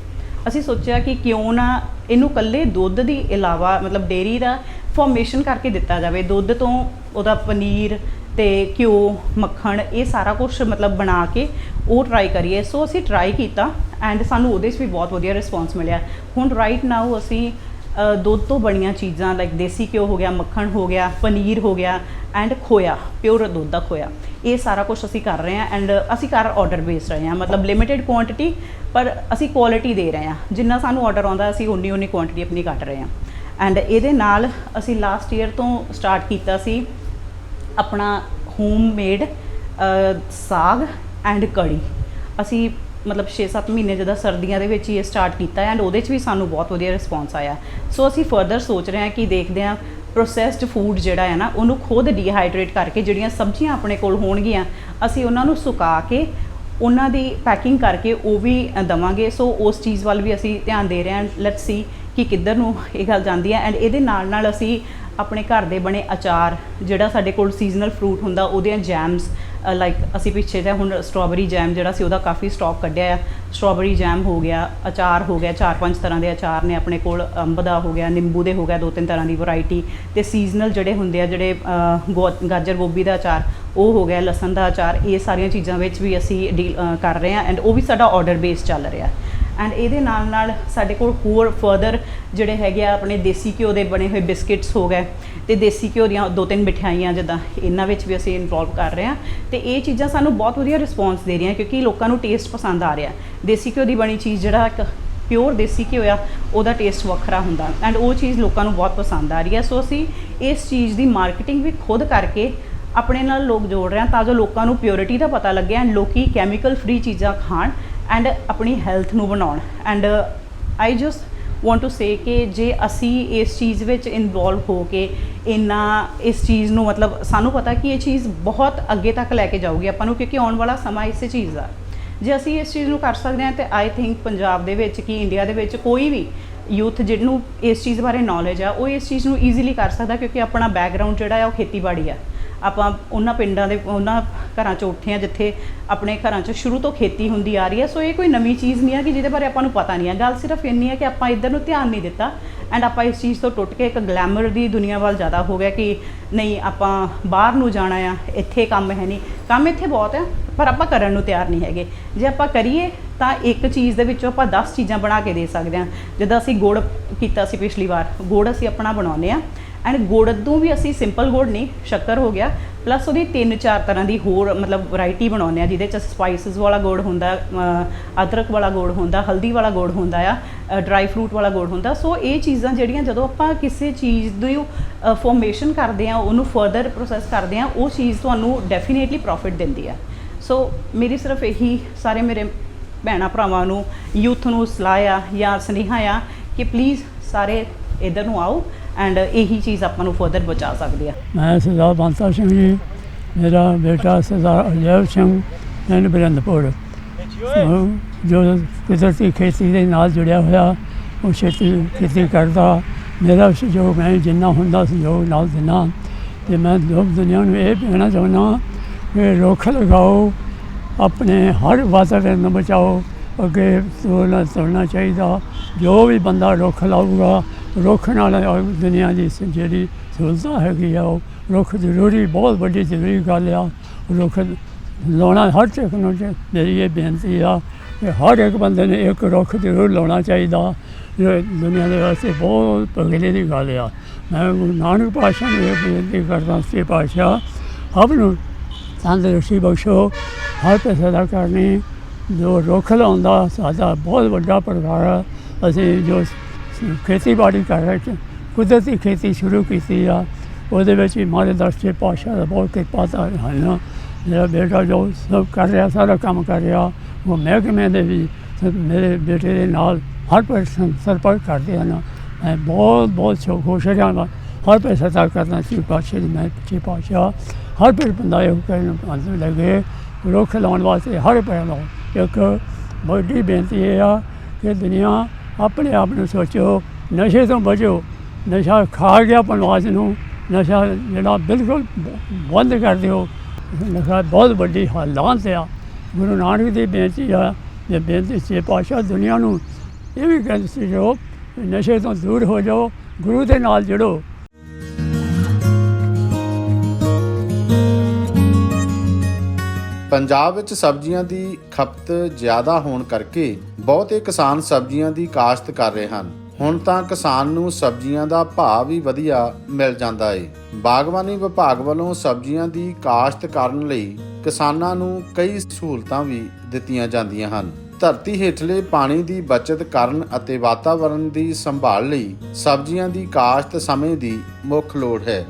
ਅਸੀਂ ਸੋਚਿਆ ਕਿ ਕਿਉਂ ਨਾ ਇਹਨੂੰ ਕੱਲੇ ਦੁੱਧ ਦੀ ਇਲਾਵਾ, ਮਤਲਬ ਡੇਰੀ ਦਾ ਫਾਰਮੇਸ਼ਨ ਕਰਕੇ ਦਿੱਤਾ ਜਾਵੇ। ਦੁੱਧ ਤੋਂ ਉਹਦਾ ਪਨੀਰ ਤੇ ਘਿਓ, ਮੱਖਣ, ਇਹ ਸਾਰਾ ਕੁਝ ਮਤਲਬ ਬਣਾ ਕੇ ਉਹ ਟਰਾਈ ਕਰੀਏ। ਸੋ ਅਸੀਂ ਟਰਾਈ ਕੀਤਾ ਐਂਡ ਸਾਨੂੰ ਉਹਦੇ 'ਚ ਵੀ ਬਹੁਤ ਵਧੀਆ ਰਿਸਪੌਂਸ ਮਿਲਿਆ। ਹੁਣ ਰਾਈਟ ਨਾਓ ਅਸੀਂ ਦੁੱਧ ਤੋਂ ਬਣੀਆਂ ਚੀਜ਼ਾਂ ਲਾਈਕ ਦੇਸੀ ਘਿਓ ਹੋ ਗਿਆ, ਮੱਖਣ ਹੋ ਗਿਆ, ਪਨੀਰ ਹੋ ਗਿਆ ਐਂਡ ਖੋਇਆ ਪਿਓਰ ਦੁੱਧ ਦਾ ਖੋਇਆ। ਇਹ ਸਾਰਾ ਕੁਝ ਅਸੀਂ ਕਰ ਰਹੇ ਹਾਂ ਐਂਡ ਅਸੀਂ ਕਰ ਆਰਡਰ ਬੇਸ ਰਹੇ ਹਾਂ। ਮਤਲਬ ਲਿਮਿਟਿਡ ਕੁਆਂਟੀਟੀ ਪਰ ਅਸੀਂ ਕੁਆਲਿਟੀ ਦੇ ਰਹੇ ਹਾਂ। ਜਿੰਨਾ ਸਾਨੂੰ ਆਰਡਰ ਆਉਂਦਾ, ਅਸੀਂ ਉਨੀ ਉਨੀ ਕੁਆਂਟੀਟੀ ਆਪਣੀ ਕੱਟ ਰਹੇ ਹਾਂ। ਐਂਡ ਇਹਦੇ ਨਾਲ ਅਸੀਂ ਲਾਸਟ ਈਅਰ ਤੋਂ ਸਟਾਰਟ ਕੀਤਾ ਸੀ ਆਪਣਾ ਹੋਮ ਮੇਡ ਸਾਗ ਐਂਡ ਕੜੀ। ਅਸੀਂ ਮਤਲਬ 6-7 ਮਹੀਨੇ ਜਿੱਦਾਂ ਸਰਦੀਆਂ ਦੇ ਵਿੱਚ ਹੀ ਇਹ ਸਟਾਰਟ ਕੀਤਾ ਐਂਡ ਉਹਦੇ 'ਚ ਵੀ ਸਾਨੂੰ ਬਹੁਤ ਵਧੀਆ ਰਿਸਪੌਂਸ ਆਇਆ। ਸੋ ਅਸੀਂ ਫਰਦਰ ਸੋਚ ਰਹੇ ਹਾਂ ਕਿ ਦੇਖਦੇ ਹਾਂ ਪ੍ਰੋਸੈਸਡ ਫੂਡ ਜਿਹੜਾ ਹੈ ਨਾ ਉਹਨੂੰ ਖੁਦ ਡੀਹਾਈਡਰੇਟ ਕਰਕੇ ਜਿਹੜੀਆਂ ਸਬਜ਼ੀਆਂ ਆਪਣੇ ਕੋਲ ਹੋਣਗੀਆਂ ਅਸੀਂ ਉਹਨਾਂ ਨੂੰ ਸੁਕਾ ਕੇ ਉਹਨਾਂ ਦੀ ਪੈਕਿੰਗ ਕਰਕੇ ਉਹ ਵੀ ਅ, ਦਵਾਂਗੇ। ਸੋ ਉਸ ਚੀਜ਼ ਵੱਲ ਵੀ ਅਸੀਂ ਧਿਆਨ ਦੇ ਰਹੇ ਹਾਂ। ਲੈਟਸ ਸੀ ਕਿ ਕਿੱਧਰ ਨੂੰ ਇਹ ਗੱਲ ਜਾਂਦੀ ਹੈ। ਐਂਡ ਇਹਦੇ ਨਾਲ ਨਾਲ ਅਸੀਂ ਆਪਣੇ ਘਰ ਦੇ ਬਣੇ ਅਚਾਰ ਜਿਹੜਾ ਸਾਡੇ ਕੋਲ ਸੀਜ਼ਨਲ ਫਰੂਟ ਹੁੰਦਾ ਉਹਦੀਆਂ ਜੈਮਸ ਲਾਈਕ ਅਸੀਂ ਪਿੱਛੇ ਜਿਹਾ ਹੁਣ ਸਟ੍ਰਾਬੇਰੀ ਜੈਮ ਜਿਹੜਾ ਸੀ ਉਹਦਾ ਕਾਫੀ ਸਟਾਕ ਕੱਢਿਆ ਆ। ਸਟ੍ਰਾਬੇਰੀ ਜੈਮ ਹੋ ਗਿਆ, ਅਚਾਰ ਹੋ ਗਿਆ, ਚਾਰ ਪੰਜ ਤਰ੍ਹਾਂ ਦੇ ਅਚਾਰ ਨੇ ਆਪਣੇ ਕੋਲ, ਅੰਬ ਦਾ ਹੋ ਗਿਆ, ਨਿੰਬੂ ਦੇ ਹੋ ਗਿਆ, ਦੋ ਤਿੰਨ ਤਰ੍ਹਾਂ ਦੀ ਵੈਰਾਈਟੀ ਤੇ ਸੀਜ਼ਨਲ ਜਿਹੜੇ ਹੁੰਦੇ ਆ, ਜਿਹੜੇ ਗੋ- ਗਾਜਰ ਗੋਭੀ ਦਾ ਅਚਾਰ, ਉਹ ਹੋ ਗਿਆ, ਲਸਣ ਦਾ ਅਚਾਰ, ਇਹ ਸਾਰੀਆਂ ਚੀਜ਼ਾਂ ਵਿੱਚ ਵੀ ਅਸੀਂ ਡੀਲ ਕਰ ਰਹੇ ਹਾਂ ਐਂਡ ਉਹ ਵੀ ਸਾਡਾ ਆਰਡਰ ਬੇਸ ਚੱਲ ਰਿਹਾ। ਐਂਡ ਇਹਦੇ ਨਾਲ ਨਾਲ ਸਾਡੇ ਕੋਲ ਹੋਰ ਫਰਦਰ ਜਿਹੜੇ ਹੈਗੇ ਆ, ਆਪਣੇ ਦੇਸੀ ਘਿਓ ਦੇ ਬਣੇ ਹੋਏ ਬਿਸਕਿਟਸ ਹੋ ਗਏ ਤੇ ਦੇਸੀ ਘਿਓ ਦੀਆਂ ਦੋ ਤਿੰਨ ਮਠਿਆਈਆਂ ਜਿੱਦਾਂ ਇਹਨਾਂ ਵਿੱਚ ਵੀ ਅਸੀਂ ਇਨਵੋਲਵ ਕਰ ਰਹੇ ਹਾਂ। ਤੇ ਇਹ ਚੀਜ਼ਾਂ ਸਾਨੂੰ ਬਹੁਤ ਵਧੀਆ ਰਿਸਪੌਂਸ ਦੇ ਰਹੀਆਂ ਕਿਉਂਕਿ ਲੋਕਾਂ ਨੂੰ ਟੇਸਟ ਪਸੰਦ ਆ ਰਿਹਾ। ਦੇਸੀ ਘਿਓ ਦੀ ਬਣੀ ਚੀਜ਼ ਜਿਹੜਾ ਇੱਕ ਪਿਓਰ ਦੇਸੀ ਘਿਓ ਆ, ਉਹਦਾ ਟੇਸਟ ਵੱਖਰਾ ਹੁੰਦਾ। ਐਂਡ ਉਹ ਚੀਜ਼ ਲੋਕਾਂ ਨੂੰ ਬਹੁਤ ਪਸੰਦ ਆ ਰਹੀ ਹੈ। ਸੋ ਅਸੀਂ ਇਸ ਚੀਜ਼ ਦੀ ਮਾਰਕੀਟਿੰਗ ਵੀ ਖੁਦ ਕਰਕੇ ਆਪਣੇ ਨਾਲ ਲੋਕ ਜੋੜ ਰਹੇ ਹਾਂ ਤਾਂ ਜੋ ਲੋਕਾਂ ਨੂੰ ਪਿਓਰਿਟੀ ਦਾ ਪਤਾ ਲੱਗੇ ਐਂਡ ਲੋਕੀ ਕੈਮੀਕਲ ਫ੍ਰੀ ਚੀਜ਼ਾਂ ਖਾਣ ਐਂਡ ਆਪਣੀ ਹੈਲਥ ਨੂੰ ਬਣਾਉਣ। And I just want to say ਕਿ ਜੇ ਅਸੀਂ ਇਸ ਚੀਜ਼ ਵਿੱਚ ਇਨਵੋਲਵ ਹੋ ਕੇ ਇੰਨਾ ਇਸ ਚੀਜ਼ ਨੂੰ ਮਤਲਬ ਸਾਨੂੰ ਪਤਾ ਕਿ ਇਹ ਚੀਜ਼ ਬਹੁਤ ਅੱਗੇ ਤੱਕ ਲੈ ਕੇ ਜਾਊਗੀ ਆਪਾਂ ਨੂੰ, ਕਿਉਂਕਿ ਆਉਣ ਵਾਲਾ ਸਮਾਂ ਇਸੇ ਚੀਜ਼ ਦਾ। ਜੇ ਅਸੀਂ ਇਸ ਚੀਜ਼ ਨੂੰ ਕਰ ਸਕਦੇ ਹਾਂ ਤੇ ਆਈ ਥਿੰਕ ਪੰਜਾਬ ਦੇ ਵਿੱਚ ਕੀ ਇੰਡੀਆ ਦੇ ਵਿੱਚ ਕੋਈ ਵੀ ਯੂਥ ਜਿਹਨੂੰ ਇਸ ਚੀਜ਼ ਬਾਰੇ ਨੌਲੇਜ ਆ, ਉਹ ਇਸ ਚੀਜ਼ ਨੂੰ ਈਜ਼ੀਲੀ ਕਰ ਸਕਦਾ, ਕਿਉਂਕਿ ਆਪਣਾ ਬੈਕਗ੍ਰਾਉਂਡ ਜਿਹੜਾ ਆ ਉਹ ਖੇਤੀਬਾੜੀ ਆ। ਆਪਾਂ ਉਹਨਾਂ ਪਿੰਡਾਂ ਦੇ, ਉਹਨਾਂ ਘਰਾਂ 'ਚ ਉੱਠੇ ਆ ਜਿੱਥੇ ਆਪਣੇ ਘਰਾਂ 'ਚ ਸ਼ੁਰੂ ਤੋਂ ਖੇਤੀ ਹੁੰਦੀ ਆ ਰਹੀ ਹੈ। ਸੋ ਇਹ ਕੋਈ ਨਵੀਂ ਚੀਜ਼ ਨਹੀਂ ਹੈ ਕਿ ਜਿਹਦੇ ਬਾਰੇ ਆਪਾਂ ਨੂੰ ਪਤਾ ਨਹੀਂ ਹੈ। ਗੱਲ ਸਿਰਫ ਇੰਨੀ ਹੈ ਕਿ ਆਪਾਂ ਇੱਧਰ ਨੂੰ ਧਿਆਨ ਨਹੀਂ ਦਿੱਤਾ ਐਂਡ ਆਪਾਂ ਇਸ ਚੀਜ਼ ਤੋਂ ਟੁੱਟ ਕੇ ਇੱਕ ਗਲੈਮਰ ਦੀ ਦੁਨੀਆ ਵੱਲ ਜ਼ਿਆਦਾ ਹੋ ਗਿਆ ਕਿ ਨਹੀਂ, ਆਪਾਂ ਬਾਹਰ ਨੂੰ ਜਾਣਾ ਆ, ਇੱਥੇ ਕੰਮ ਹੈ ਨਹੀਂ। ਕੰਮ ਇੱਥੇ ਬਹੁਤ ਹੈ, ਪਰ ਆਪਾਂ ਕਰਨ ਨੂੰ ਤਿਆਰ ਨਹੀਂ ਹੈਗੇ। ਜੇ ਆਪਾਂ ਕਰੀਏ ਤਾਂ ਇੱਕ ਚੀਜ਼ ਦੇ ਵਿੱਚੋਂ ਆਪਾਂ 10 ਚੀਜ਼ਾਂ ਬਣਾ ਕੇ ਦੇ ਸਕਦੇ ਹਾਂ। ਜਿੱਦਾਂ ਅਸੀਂ ਗੁੜ ਕੀਤਾ ਸੀ ਪਿਛਲੀ ਵਾਰ, ਗੁੜ ਅਸੀਂ ਆਪਣਾ ਬਣਾਉਂਦੇ ਆ ਐਂਡ ਗੁੜ ਤੋਂ ਵੀ ਅਸੀਂ ਸਿੰਪਲ ਗੁੜ ਨਹੀਂ, ਸ਼ੱਕਰ ਹੋ ਗਿਆ। ਪਲੱਸ ਉਹਦੀ ਤਿੰਨ ਚਾਰ ਤਰ੍ਹਾਂ ਦੀ ਹੋਰ ਮਤਲਬ ਵੈਰਾਈਟੀ ਬਣਾਉਂਦੇ ਆ ਜਿਹਦੇ ਚ ਸਪਾਈਸਸ ਵਾਲਾ ਗੁੜ ਹੁੰਦਾ ਅਦਰਕ ਵਾਲਾ ਗੁੜ ਹੁੰਦਾ, ਹਲਦੀ ਵਾਲਾ ਗੁੜ ਹੁੰਦਾ ਆ ਡਰਾਈ ਫਰੂਟ ਵਾਲਾ ਗੁੜ ਹੁੰਦਾ। ਸੋ ਇਹ ਚੀਜ਼ਾਂ ਜਿਹੜੀਆਂ ਜਦੋਂ ਆਪਾਂ ਕਿਸੇ ਚੀਜ਼ ਦੀ ਫਾਰਮੇਸ਼ਨ ਕਰਦੇ ਆ ਉਹਨੂੰ ਫਰਦਰ ਪ੍ਰੋਸੈਸ ਕਰਦੇ ਆ ਉਹ ਚੀਜ਼ ਤੁਹਾਨੂੰ ਡੈਫੀਨੇਟਲੀ ਪ੍ਰੋਫਿਟ ਦਿੰਦੀ ਆ। ਸੋ ਮੇਰੀ ਸਿਰਫ ਇਹੀ ਸਾਰੇ ਮੇਰੇ ਭੈਣਾਂ ਭਰਾਵਾਂ ਨੂੰ ਯੂਥ ਨੂੰ ਸਲਾਹ ਆ ਜਾਂ ਸੁਨੇਹਾ ਆ ਕਿ ਪਲੀਜ਼ ਸਾਰੇ ਇਧਰ ਨੂੰ ਆਓ। ਐਂਡ ਇਹੀ ਚੀਜ਼ ਆਪਾਂ ਨੂੰ ਫਰਦਰ ਬਚਾ ਸਕਦੀ ਆ। ਮੈਂ ਸਰਦਾਰ ਬੰਤਾ ਸਿੰਘ ਜੀ, ਮੇਰਾ ਬੇਟਾ ਸਰਦਾਰ ਅਜੈਬ ਸਿੰਘ ਪਿੰਡ ਬਰਿੰਦਪੁਰ। ਜੋ ਕੁਦਰਤੀ ਖੇਤੀ ਦੇ ਨਾਲ ਜੁੜਿਆ ਹੋਇਆ, ਉਹ ਖੇਤੀ ਖੇਤੀ ਕਰਦਾ। ਮੇਰਾ ਸਹਿਯੋਗ ਮੈਂ ਜਿੰਨਾ ਹੁੰਦਾ ਸਹਿਯੋਗ ਨਾਲ ਦਿੰਦਾ। ਤੇ ਮੈਂ ਲੋਕ ਦੁਨੀਆ ਨੂੰ ਇਹ ਕਹਿਣਾ ਚਾਹੁੰਦਾ ਕਿ ਰੁੱਖ ਲਗਾਓ, ਆਪਣੇ ਹਰ ਵਾਤਾਵਰਨ ਨੂੰ ਬਚਾਓ। ਅੱਗੇ ਤੋੜਨਾ ਤੋੜਨਾ ਚਾਹੀਦਾ। ਜੋ ਵੀ ਬੰਦਾ ਰੁੱਖ ਲਾਊਗਾ ਰੁੱਖ ਨਾਲ ਦੁਨੀਆ ਦੀ ਸ- ਜਿਹੜੀ ਸਹੂਲਤਾਂ ਹੈਗੀ ਆ, ਉਹ ਰੁੱਖ ਜ਼ਰੂਰੀ, ਬਹੁਤ ਵੱਡੀ ਜ਼ਰੂਰੀ ਗੱਲ ਆ। ਰੁੱਖ ਲਾਉਣਾ ਹਰ ਇੱਕ ਨੂੰ ਚ- ਮੇਰੀ ਇਹ ਬੇਨਤੀ ਆ ਕਿ ਹਰ ਇੱਕ ਬੰਦੇ ਨੇ ਇੱਕ ਰੁੱਖ ਜ਼ਰੂਰ ਲਾਉਣਾ ਚਾਹੀਦਾ। ਇਹ ਦੁਨੀਆ ਦੇ ਵਾਸਤੇ ਬਹੁਤ ਪਗਲੇ ਦੀ ਗੱਲ ਆ। ਮੈਂ ਗੁਰੂ ਨਾਨਕ ਪਾਤਸ਼ਾਹ ਨੂੰ ਇਹ ਬੇਨਤੀ ਕਰਦਾ ਸੀ, ਪਾਤਸ਼ਾਹ ਆਪ ਨੂੰ ਤੰਦਰੁਸਤੀ ਬਖਸ਼ੋ, ਹਰ ਪੈਸੇ ਦਾ ਕਰਨੀ ਜੋ ਰੁੱਖ ਲਾਉਂਦਾ, ਸਾਡਾ ਬਹੁਤ ਵੱਡਾ ਪਰਿਵਾਰ ਆ। ਅਸੀਂ ਜੋ ਸ- ਖੇਤੀਬਾੜੀ ਕਰ ਰਹੇ ਚ ਕੁਦਰਤੀ ਖੇਤੀ ਸ਼ੁਰੂ ਕੀਤੀ ਆ। ਉਹਦੇ ਵਿੱਚ ਵੀ ਮਾਰੇ ਦਰਸ਼ੇ ਪਾਸ਼ਾ ਦਾ ਬਹੁਤ ਕਿਰਪਾ ਤਾਂ ਹਨ ਮੇਰਾ ਬੇਟਾ ਜੋ ਸਭ ਕਰ ਰਿਹਾ, ਸਾਰਾ ਕੰਮ ਕਰ ਰਿਹਾ, ਉਹ ਮਹਿਕਮੇ ਦੇ ਵੀ ਮੇਰੇ ਬੇਟੇ ਦੇ ਨਾਲ ਹਰ ਪਰਸਨ ਸਰਪੰਚ ਕਰਦੇ ਹਨ ਮੈਂ ਬਹੁਤ ਬਹੁਤ ਖੁਸ਼ ਹਾਂ ਹਰ ਪੈਸਾ ਤਾਂ ਕਰਨਾ ਸੀ ਪਾਸ਼ਾ ਦੀ ਮੈਂ ਪਿੱਛੇ ਪਾਸ਼ਾ ਹਰ ਪਰ ਬੰਦਾ ਇਹ ਕਰਨ ਅੰਦਰ ਲੱਗੇ, ਰੁੱਖ ਲਾਉਣ ਵਾਸਤੇ ਹਰ ਪੈਰ ਲਾਓ ਇੱਕ ਵੱਡੀ ਬੇਨਤੀ ਇਹ ਆ ਕਿ ਦੁਨੀਆ ਆਪਣੇ ਆਪ ਨੂੰ ਸੋਚੋ, ਨਸ਼ੇ ਤੋਂ ਬਚੋ। ਨਸ਼ਾ ਖਾ ਗਿਆ ਪਨਵਾਸ ਨੂੰ, ਨਸ਼ਾ ਜਿਹੜਾ ਬਿਲਕੁਲ ਬੰਦ ਕਰ ਦਿਓ। ਨਸ਼ਾ ਬਹੁਤ ਵੱਡੀ ਹਾਲਾਤ ਆ। ਗੁਰੂ ਨਾਨਕ ਦੀ ਬੇਨਤੀ ਆ ਇਹ ਬੇਨਤੀ ਸੇ ਪਾਸ਼ਾ ਦੁਨੀਆ ਨੂੰ, ਇਹ ਵੀ ਕਹਿੰਦੇ ਸੀ ਜੋ, ਨਸ਼ੇ ਤੋਂ ਦੂਰ ਹੋ ਜਾਓ, ਗੁਰੂ ਦੇ ਨਾਲ ਜੁੜੋ। ਪੰਜਾਬ ਵਿੱਚ ਸਬਜ਼ੀਆਂ ਦੀ ਖਪਤ ਜ਼ਿਆਦਾ ਹੋਣ ਕਰਕੇ ਬਹੁਤੇ ਕਿਸਾਨ ਸਬਜ਼ੀਆਂ ਦੀ ਕਾਸ਼ਤ ਕਰ ਰਹੇ ਹਨ। ਹੁਣ ਤਾਂ ਕਿਸਾਨ ਨੂੰ ਸਬਜ਼ੀਆਂ ਦਾ ਭਾਅ ਵੀ ਵਧੀਆ ਮਿਲ ਜਾਂਦਾ ਏ। ਬਾਗਬਾਨੀ ਵਿਭਾਗ ਵੱਲੋਂ ਸਬਜ਼ੀਆਂ ਦੀ ਕਾਸ਼ਤ ਕਰਨ ਲਈ ਕਿਸਾਨਾਂ ਨੂੰ ਕਈ ਸਹੂਲਤਾਂ ਵੀ ਦਿੱਤੀਆਂ ਜਾਂਦੀਆਂ ਹਨ। ਧਰਤੀ ਹੇਠਲੇ ਪਾਣੀ ਦੀ ਬਚਤ ਕਰਨ ਅਤੇ ਵਾਤਾਵਰਣ ਦੀ ਸੰਭਾਲ ਲਈ ਸਬਜ਼ੀਆਂ ਦੀ ਕਾਸ਼ਤ ਸਮੇਂ ਦੀ ਮੁੱਖ ਲੋੜ ਹੈ।